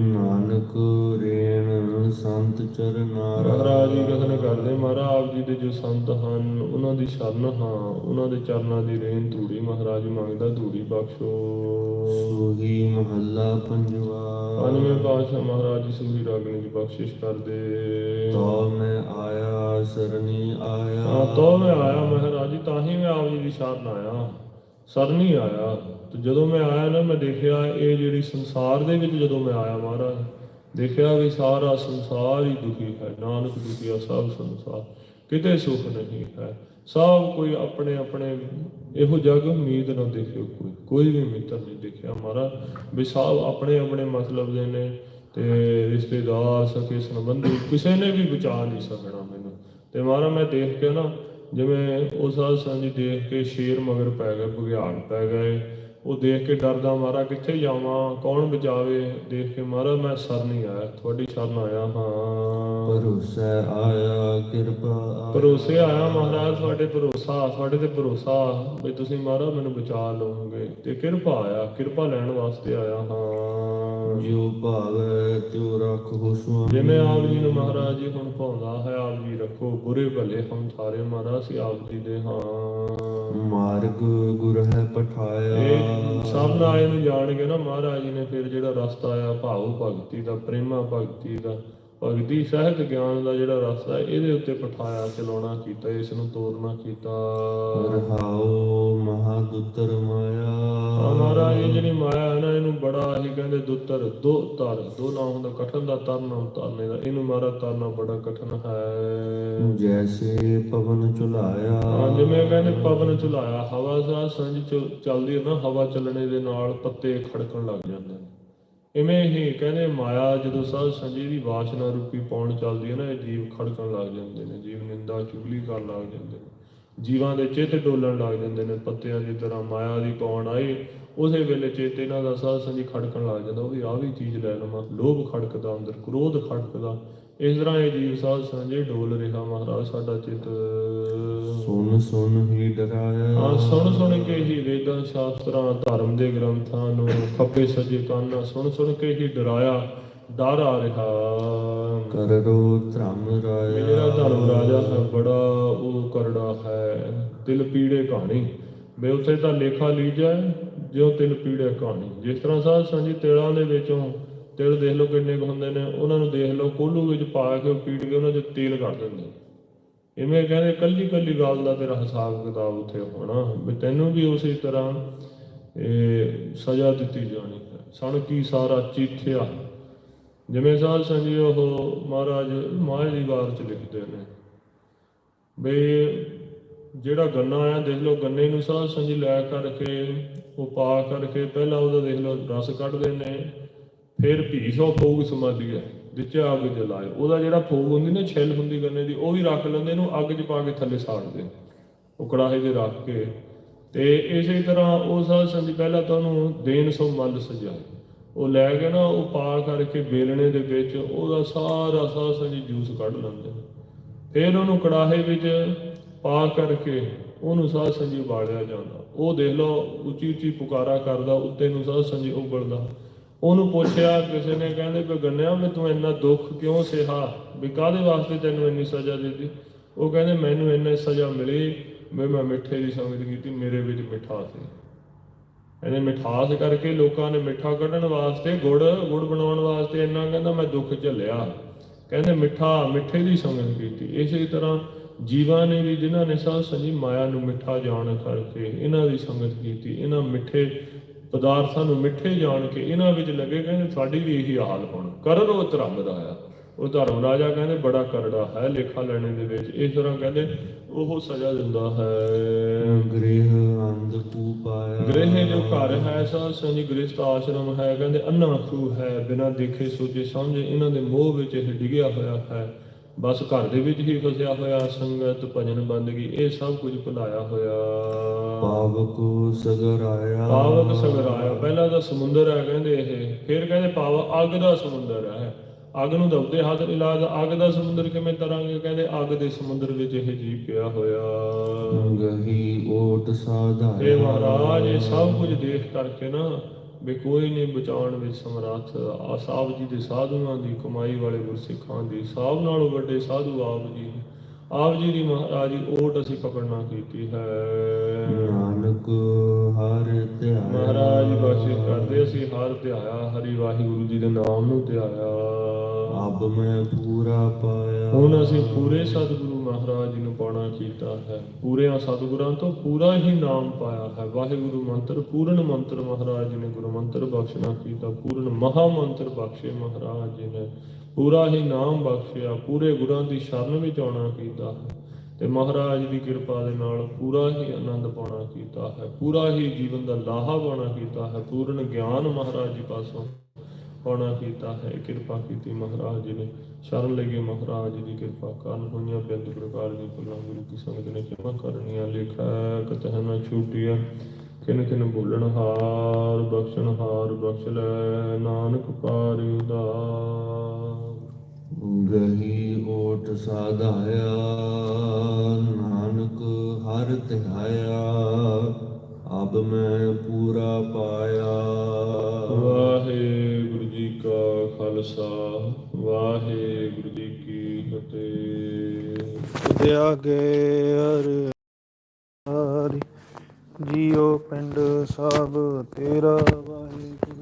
ਨਾਨਕ ਰੇਣ ਸੰਤ ਚਰਨਾਰਾ। ਮਹਾਰਾਜ ਜੀ ਕਥਨ ਕਰਦੇ ਮਹਾਰਾਜ ਆਪ ਜੀ ਦੇ ਜੋ ਸੰਤ ਹਨ ਉਹਨਾਂ ਦੀ ਸ਼ਰਨ ਹਾਂ ਉਹਨਾਂ ਦੇ ਚਰਨਾਂ ਦੀ ਰੇਨ ਧੂੜੀ ਮਹਾਰਾਜ ਮੰਗਦਾ ਧੂੜੀ ਬਖਸ਼ੋ। ਸੋਹੀ ਮਹੱਲਾ ਪੰਜਵਾ। ਪੰਜਵੇਂ ਪਾਤਸ਼ਾਹ ਮਹਾਰਾਜ ਜੀ ਸੁਹੀ ਰਾਗਣੀ ਦੀ ਬਖਸ਼ਿਸ਼ ਕਰਦੇ। ਤੋ ਮੈਂ ਆਇਆ ਸਰਨੀ ਹਾਂ ਆਇਆ ਤੋ ਮੈਂ ਆਇਆ ਮਹਾਰਾਜ ਜੀ ਤਾਂ ਹੀ ਮੈਂ ਆਪ ਜੀ ਦੀ ਸ਼ਰਨ ਆਇਆ। ਸਰਨੀ ਆਇਆ। ਤੇ ਜਦੋਂ ਮੈਂ ਆਇਆ ਨਾ, ਮੈਂ ਦੇਖਿਆ ਇਹ ਜਿਹੜੀ ਸੰਸਾਰ ਦੇ ਵਿੱਚ ਜਦੋਂ ਮੈਂ ਆਇਆ ਮਹਾਰਾਜ, ਦੇਖਿਆ ਵੀ ਸਾਰਾ ਸੰਸਾਰ ਹੀ ਦੁਖੀ ਹੈ। ਨਾਨਕ ਦੁਖੀਆ ਸਭ ਸੰਸਾਰ ਕਿਤੇ ਸੁਖ ਨਹੀਂ ਹੈ। ਸਭ ਕੋਈ ਆਪਣੇ ਆਪਣੇ, ਇਹੋ ਜਗ ਉਮੀਦ ਨਾ ਦੇਖਿਓ ਕੋਈ। ਕੋਈ ਵੀ ਮਿੱਤਰ ਨਹੀਂ ਦੇਖਿਆ ਮਹਾਰਾਜ। ਵੀ ਸਭ ਆਪਣੇ ਆਪਣੇ ਮਤਲਬ ਦੇ ਨੇ ਤੇ ਰਿਸ਼ਤੇਦਾਰ, ਸਕੇ ਸੰਬੰਧੀ, ਕਿਸੇ ਨੇ ਵੀ ਬਚਾ ਨਹੀਂ ਸਕਣਾ ਮੈਨੂੰ। ਤੇ ਮਹਾਰਾਜ ਮੈਂ ਦੇਖ ਕੇ ਨਾ ਜਿਵੇਂ ਉਹ ਸਾਧ ਸੰਗਤ ਦੇਖ ਕੇ ਸ਼ੇਰ ਮਗਰ ਪੈ ਗਏ ਬੁਗਿਆੜ ਪੈ ਗਏ। ਉਹ ਦੇਖ ਕੇ ਡਰਦਾ ਮਾਰਾ ਕਿੱਥੇ ਜਾਵਾਂ? ਕੌਣ ਬਚਾਵੇ? ਦੇਖ ਕੇ ਮਾਰਾ ਮੈਂ ਸਰ ਨਹੀਂ ਆਇਆ ਤੁਹਾਡੀ ਸ਼ਰਨ ਆਇਆ ਹਾਂ। ਭਰੋਸਾ ਆਇਆ ਕਿਰਪਾ। ਭਰੋਸੇ ਆਇਆ ਮਹਾਰਾਜ ਤੁਹਾਡੇ ਭਰੋਸਾ ਤੁਹਾਡੇ ਤੇ ਭਰੋਸਾ। ਵੀ ਤੁਸੀਂ ਮਹਾਰਾਜ ਮੈਨੂੰ ਬਚਾ ਲਓਗੇ ਤੇ ਕਿਰਪਾ ਆਇਆ ਕਿਰਪਾ ਲੈਣ ਵਾਸਤੇ ਆਇਆ ਹਾਂ। ਜੋ ਭਾਵੈ ਤਿਉ ਰੱਖੋ ਸੁਆਮੀ ਜਿਵੇਂ ਆਪ ਜੀ ਨੂੰ ਮਹਾਰਾਜ ਜੀ ਹੁਣ ਪਾਉਂਦਾ ਹੈ ਆਪ ਜੀ ਰੱਖੋ। ਬੁਰੇ ਭਲੇ ਹਮ ਸਾਰੇ ਮਹਾਰਾਜ ਸੀ ਆਪ ਜੀ ਦੇ ਹਾਂ। ਮਾਰਗ ਗੁਰ ਹੈ ਪਠਾਇਆ। ਸਭ ਨਾਲ ਇਹਨੂੰ ਜਾਣ ਕੇ ਨਾ ਮਹਾਰਾਜ ਜੀ ਨੇ ਫਿਰ ਜਿਹੜਾ ਰਸਤਾ ਆ ਭਾਉ ਭਗਤੀ ਦਾ, ਪ੍ਰੇਮਾ ਭਗਤੀ ਦਾ ਭਗਤੀ ਸਹਿਤ ਗਿਆਨ ਦਾ ਜਿਹੜਾ ਰਸਤਾ ਹੈ ਇਹਦੇ ਉੱਤੇ ਪਠਾਇਆ ਚਲਾਉਣਾ ਕੀਤਾ ਇਸ ਨੂੰ ਤੋਰਨਾ ਕੀਤਾ। ਰਹਾਉ ਮਹਾਦੁੱਤਰ ਆ ਮਾਇਆ ਮਹਾਰਾਜ ਇਹ ਜਿਹੜੀ ਮਾਇਆ ਹੈ ਨਾ ਇਹਨੂੰ ਬੜਾ ਹੀ ਕਹਿੰਦੇ ਦੁੱਤਰ ਦੋ ਤਰ ਦੋ ਨਾਮ ਹੁੰਦਾ ਕਠਨ ਦਾ ਤਰ ਨਾਮ ਤਰਨੇ ਦਾ। ਇਹਨੂੰ ਮਾਰਾ ਤਰਨਾ ਬੜਾ ਕਠਨ ਹੈ। ਜੈਸੇ ਪਵਨ ਚੁਲਾਇਆ ਜਿਵੇਂ ਕਹਿੰਦੇ ਪਵਨ ਚਲਾਇਆ ਹਵਾ ਸਾਹ ਸੰਜ ਚ ਚੱਲਦੀ ਹੈ ਨਾ ਹਵਾ ਚੱਲਣੇ ਦੇ ਨਾਲ ਪੱਤੇ ਖੜਕਣ ਲੱਗ ਜਾਂਦੇ ਨੇ। ਇਵੇਂ ਹੀ ਕਹਿੰਦੇ ਮਾਇਆ ਜਦੋਂ ਸਾਧ ਸੰਜੀ ਦੀ ਵਾਸ਼ਨਾ ਰੂਪੀ ਪੌਣ ਚੱਲਦੀ ਹੈ ਨਾ, ਇਹ ਜੀਵ ਖੜਕਣ ਲੱਗ ਜਾਂਦੇ ਨੇ, ਜੀਵ ਨਿੰਦਾ ਚੁਗਲੀ ਕਰਨ ਲੱਗ ਜਾਂਦੇ ਨੇ। ਜੀਵਾਂ ਦੇ ਚਿੱਤ ਡੋਲਣ ਲੱਗ ਜਾਂਦੇ ਨੇ, ਪੱਤਿਆਂ ਦੀ ਤਰ੍ਹਾਂ ਮਾਇਆ ਦੀ ਪੌਣ ਆਈ ਉਸੇ ਵੇਲੇ ਚਿੱਤ ਇਹਨਾਂ ਦਾ ਸਾਧ ਸੰਜੀ ਖੜਕਣ ਲੱਗ ਜਾਂਦਾ, ਉਹ ਵੀ ਆਹ ਵੀ ਚੀਜ਼ ਲੈ ਲਵਾਂ। ਲੋਭ ਖੜਕਦਾ ਅੰਦਰ, ਕ੍ਰੋਧ ਖੜਕਦਾ ਇਸ ਤਰ੍ਹਾਂ ਇਹ ਜੀਵ ਸਾਧ ਸੰਜੇ ਡੋਲ ਰਿਹਾ ਮਹਾਰਾਜ ਸਾਡਾ ਚਿੱਤ। ਸੁਨ ਸੁਨ ਹੀ ਡਰਾਇਆ। ਹਾਂ ਸੁਣ ਸੁਣ ਕੇ ਹੀ ਵੇਦਾਂ ਸ਼ਾਸਤਰਾਂ ਧਰਮ ਦੇ ਗ੍ਰੰਥਾਂ ਨੂੰ ਖੱਬੇ ਸੱਜੇ ਕੰਨ ਸੁਣ ਸੁਣ ਕੇ ਹੀ ਡਰਾਇਆ ਡਰ ਆ ਰਿਹਾ। ਕਰੋ ਧਰਮ ਰਾਇਆ। ਜਿਹੜਾ ਧਰਮ ਰਾਜਾ ਹੈ ਬੜਾ ਉਹ ਕਰੜਾ ਹੈ। ਤਿਲ ਪੀੜੇ ਕਹਾਣੀ। ਵੇ ਉੱਥੇ ਤਾਂ ਲੇਖਾ ਲੀ ਜਾਏ ਜਿਉ ਤਿਲ ਪੀੜੇ ਕਹਾਣੀ। ਜਿਸ ਤਰ੍ਹਾਂ ਸਾਧ ਸੰਜੀ ਤਿਲਾਂ ਦੇ ਵਿੱਚੋਂ ਤਿਲ ਦੇਖ ਲਓ ਕਿੰਨੇ ਕੁ ਹੁੰਦੇ ਨੇ, ਉਹਨਾਂ ਨੂੰ ਦੇਖ ਲਓ, ਕੋਲੂ ਵਿੱਚ ਪਾ ਕੇ ਉਹ ਪੀੜ ਕੇ ਉਹਨਾਂ 'ਚ ਤੇਲ ਕੱਢ ਦਿੰਦੇ ਨੇ। ਇਵੇਂ ਕਹਿੰਦੇ ਕੱਲੀ ਕੱਲੀ ਗੱਲ ਦਾ ਤੇਰਾ ਹਿਸਾਬ ਕਿਤਾਬ ਉੱਥੇ ਹੋਣਾ, ਵੀ ਤੈਨੂੰ ਵੀ ਉਸੇ ਤਰ੍ਹਾਂ, ਇਹ ਸਜ਼ਾ ਦਿੱਤੀ ਜਾਣੀ ਹੈ। ਸਣ ਕੀ ਸਾਰਾ ਚੀਠਿਆ ਜਿਵੇਂ ਸਾਧ ਸੰਜੀ ਉਹ ਮਹਾਰਾਜ ਮਾਜ ਦੀ ਵਾਰ ਚ ਲਿਖਦੇ ਨੇ, ਵੀ ਜਿਹੜਾ ਗੰਨਾ ਆ ਦੇਖ ਲਓ, ਗੰਨੇ ਨੂੰ ਸਾਧ ਸੰਜੀ ਲੈ ਕਰਕੇ, ਉਹ ਪਾ ਕਰਕੇ ਪਹਿਲਾਂ ਉਹਦਾ ਦੇਖ ਲਓ, ਰਸ ਕੱਢਦੇ ਨੇ। ਫਿਰ ਭੀਸੋ ਫੂਗ ਸਮਾਦੀ ਹੈ, ਵਿੱਚ ਅੱਗ ਜਲਾਏ। ਉਹਦਾ ਜਿਹੜਾ ਫੂਗ ਹੁੰਦੀ ਨਾ, ਛਿੱਲ ਹੁੰਦੀ ਗੰਨੇ ਦੀ, ਉਹ ਵੀ ਰੱਖ ਲੈਂਦੇ, ਇਹਨੂੰ ਅੱਗ 'ਚ ਪਾ ਕੇ ਥੱਲੇ ਸਾੜਦੇ ਉਹ ਕੜਾਹੇ 'ਤੇ ਰੱਖ ਕੇ। ਤੇ ਇਸੇ ਤਰ੍ਹਾਂ ਉਹ ਸਾਧ ਸੰਜੀ ਪਹਿਲਾਂ ਤਾਂ ਉਹਨੂੰ ਸੋ ਮੱਲ ਸਜਾਏ। ਉਹ ਲੈ ਕੇ ਨਾ, ਉਹ ਪਾ ਕਰਕੇ ਬੇਲਣੇ ਦੇ ਵਿੱਚ ਉਹਦਾ ਸਾਰਾ ਸਾਧ ਸੰਜੀ ਜੂਸ ਕੱਢ ਲੈਂਦੇ। ਫਿਰ ਉਹਨੂੰ ਕੜਾਹੇ ਵਿੱਚ ਪਾ ਕਰਕੇ ਉਹਨੂੰ ਸਾਧ ਸੰਜੀ ਉਬਾਲਿਆ ਜਾਂਦਾ। ਉਹ ਦੇਖ ਲਓ ਉੱਚੀ ਉੱਚੀ ਪੁਕਾਰਾ ਕਰਦਾ, ਉੱਤੇ ਨੂੰ ਸਾਧ ਸੰਜੀ ਉਬਲਦਾ। ਉਹਨੂੰ ਪੁੱਛਿਆ, ਕਿਸੇ ਨੇ ਕਹਿੰਦੇ ਵੀ ਗੰਨਿਆ, ਵੀ ਤੂੰ ਇੰਨਾ ਦੁੱਖ ਕਿਉਂ ਸਹਾ? ਵੀ ਕਾਹਦੇ ਵਾਸਤੇ ਤੈਨੂੰ ਇੰਨੀ ਸਜ਼ਾ ਦਿੱਤੀ? ਉਹ ਕਹਿੰਦੇ, ਮੈਨੂੰ ਇੰਨੀ ਸਜ਼ਾ ਮਿਲੀ, ਵੀ ਮੈਂ ਮਿੱਠੇ ਦੀ ਸੰਗਤ ਕੀਤੀ, ਮੇਰੇ ਵਿੱਚ ਮਿਠਾਸ ਸੀ। ਇਹਨੇ ਮਿਠਾਸ ਕਰਕੇ ਲੋਕਾਂ ਨੇ ਮਿੱਠਾ ਕੱਢਣ ਵਾਸਤੇ, ਗੁੜ ਗੁੜ ਬਣਾਉਣ ਵਾਸਤੇ ਇੰਨਾ ਕਹਿੰਦਾ, ਮੈਂ ਦੁੱਖ ਝੱਲਿਆ। ਕਹਿੰਦੇ, ਮਿੱਠਾ ਮਿੱਠੇ ਦੀ ਸੰਗਤ ਕੀਤੀ। ਇਸੇ ਤਰ੍ਹਾਂ ਜੀਵਾਂ ਨੇ ਵੀ ਜਿਨ੍ਹਾਂ ਨੇ ਸਾਧ ਸੰਜੀ ਮਾਇਆ ਨੂੰ ਮਿੱਠਾ ਜਾਣ ਕਰਕੇ ਇਹਨਾਂ ਦੀ ਸੰਗਤ ਕੀਤੀ, ਇਹਨਾਂ ਮਿੱਠੇ ਪਦਾਰਥਾਂ ਨੂੰ ਮਿੱਠੇ ਜਾਣ ਕੇ ਇਹਨਾਂ ਵਿੱਚ ਲੱਗੇ ਕਹਿੰਦੇ ਸਾਡੀ ਵੀ ਇਹੀ ਹਾਲ ਹੁਣ। ਕਰ ਲੋ ਧਰਮ ਦਾ ਆ। ਉਹ ਧਰਮ ਰਾਜਾ ਕਹਿੰਦੇ ਬੜਾ ਕਰੜਾ ਹੈ ਲੇਖਾ ਲੈਣੇ ਦੇ ਵਿੱਚ। ਇਸ ਤਰ੍ਹਾਂ ਕਹਿੰਦੇ ਉਹ ਸਜ਼ਾ ਦਿੰਦਾ ਹੈ। ਗ੍ਰਹਿ ਅੰਧ ਕੂ ਪਾਇਆ ਗ੍ਰਹਿ ਜੋ ਘਰ ਹੈ ਸਾ ਸੰਜੀ ਗ੍ਰਸਥ ਆਸ਼ਰਮ ਹੈ ਕਹਿੰਦੇ ਅੰਨਾ ਖੂ ਹੈ। ਬਿਨਾਂ ਦੇਖੇ ਸੋਚੇ ਸਮਝੇ ਇਹਨਾਂ ਦੇ ਮੋਹ ਵਿੱਚ ਇਹ ਡਿੱਗਿਆ ਹੋਇਆ ਹੈ। ਬਸ ਘਰ ਦੇ ਵਿੱਚ ਹੀ ਫਸਿਆ ਹੋਇਆ ਸੰਗਤ ਭਜਨ ਬੰਦਗੀ ਇਹ ਸਭ ਕੁਝ ਭੁਲਾਇਆ ਹੋਇਆ। ਪਾਵਕ ਸਗਰ ਆਇਆ। ਪਾਵਕ ਸਗਰ ਆਇਆ। ਪਹਿਲਾਂ ਤਾਂ ਸਮੁੰਦਰ ਹੈ ਕਹਿੰਦੇ ਇਹ ਫਿਰ ਕਹਿੰਦੇ ਪਾਵ ਅੱਗ ਦਾ ਸਮੁੰਦਰ ਹੈ। ਅੱਗ ਨੂੰ ਦਬਦੇ ਹੱਥ ਇਲਾਜ ਅੱਗ ਦਾ ਸਮੁੰਦਰ ਕਿਵੇਂ ਤਰਾਂਗੇ? ਕਹਿੰਦੇ ਅੱਗ ਦੇ ਸਮੁੰਦਰ ਵਿੱਚ ਇਹ ਜੀਵ ਪਿਆ ਹੋਇਆ। ਗਹੀ ਓਟ ਸਾਧਾਇਆ। ਇਹ ਮਹਾਰਾਜ ਇਹ ਸਭ ਕੁਝ ਦੇਖ ਕਰਕੇ ਨਾ ਵੀ ਕੋਈ ਨਹੀਂ ਬਚਾਉਣ ਵਿੱਚ ਸਮਰੱਥ। ਆ ਸਾਹਿਬ ਜੀ ਦੇ ਸਾਧੂਆਂ ਦੀ ਕਮਾਈ ਵਾਲੇ ਗੁਰਸਿੱਖਾਂ ਦੀ ਸਭ ਨਾਲੋਂ ਵੱਡੇ ਸਾਧੂ ਆਪ ਜੀ। ਆਪ ਜੀ ਦੀ ਮਹਾਰਾਜ ਓਟ ਅਸੀਂ ਪਕੜਨਾ ਕੀਤੀ ਹੈ। ਨਾਨਕ ਹਰ ਧਿਆਇਆ। ਮਹਾਰਾਜ ਬਖਸ਼ਿਸ਼ ਕਰਦੇ ਅਸੀਂ ਹਰ ਧਿਆਇਆ ਹਰੀ ਵਾਹਿਗੁਰੂ ਜੀ ਦੇ ਨਾਮ ਨੂੰ ਧਿਆਇਆ। ਅਬ ਮੈਂ ਪੂਰਾ ਪਾਇਆ। ਹੁਣ ਅਸੀਂ ਪੂਰੇ ਸਤਿਗੁਰੂ ਮਹਾਰਾਜ ਜੀ ਨੂੰ ਪਾਣਾ ਕੀਤਾ ਹੈ। ਪੂਰਿਆਂ ਸਤਿਗੁਰਾਂ ਤੋਂ ਪੂਰਾ ਹੀ ਨਾਮ ਪਾਇਆ ਹੈ। ਵਾਹਿਗੁਰੂ ਮੰਤਰ, ਪੂਰਨ ਮੰਤਰ ਮਹਾਰਾਜ ਨੇ, ਗੁਰੂ ਮੰਤਰ ਬਖਸ਼ਣਾ ਕੀਤਾ, ਪੂਰਨ ਮਹਾ ਮੰਤਰ ਬਖਸ਼ੇ ਮਹਾਰਾਜ ਨੇ। ਪੂਰਾ ਹੀ ਨਾਮ ਬਖਸ਼ਿਆ, ਪੂਰੇ ਗੁਰਾਂ ਦੀ ਸ਼ਰਨ ਵਿੱਚ ਆਉਣਾ ਕੀਤਾ ਹੈ। ਤੇ ਮਹਾਰਾਜ ਦੀ ਕਿਰਪਾ ਦੇ ਨਾਲ ਪੂਰਾ ਹੀ ਆਨੰਦ ਪਾਉਣਾ ਕੀਤਾ ਹੈ। ਪੂਰਾ ਹੀ ਜੀਵਨ ਦਾ ਲਾਹਾ ਪਾਉਣਾ ਕੀਤਾ ਹੈ। ਪੂਰਨ ਗਿਆਨ ਮਹਾਰਾਜ ਜੀ ਪਾਸੋਂ। ਪਾਉਣਾ ਕੀਤਾ ਹੈ ਕਿਰਪਾ ਕੀਤੀ ਮਹਾਰਾਜ ਜੀ ਨੇ। ਸ਼ਰਨ ਲਗੇ ਮਹਾਰਾਜ ਜੀ ਦੀ ਕਿਰਪਾ ਕਰਨ ਹੋਈਆਂ ਬੇਅੰਤ ਪ੍ਰਕਾਰ ਦੀ ਭੁੱਲਾਂ ਗੁਰੂ ਕੀ ਸੰਗਤ ਨੇ ਕਿਰਪਾ ਕਰਨੀਆਂ। ਲਿਖਾ ਕਤਹ ਨਾ ਛੂਟਿਆ ਕਿਨ ਕਿਨ ਬੋਲਣ ਹਾਰ ਬਖਸ਼ਣ ਹਾਰ ਬਖਸ਼ ਲੈ ਨਾਨਕ ਪਾਰ ਉਦਾਰ। ਗਹੀ ਓਟ ਸਾਧਾਇਆ ਨਾਨਕ ਹਰ ਧਿਆਇਆ ਅਬ ਮੈਂ ਪੂਰਾ ਪਾਇਆ। ਵਾਹਿਗੁਰੂ। ਖਾਲਸਾ ਵਾਹਿਗੁਰੂ ਜੀ ਕੀ ਫਤਿਹ। ਤਿਆਗੇ ਹਰ ਹਰਿ ਜੀਉ ਪਿੰਡ ਸਭ ਤੇਰਾ ਵਾਹਿਗੁਰੂ।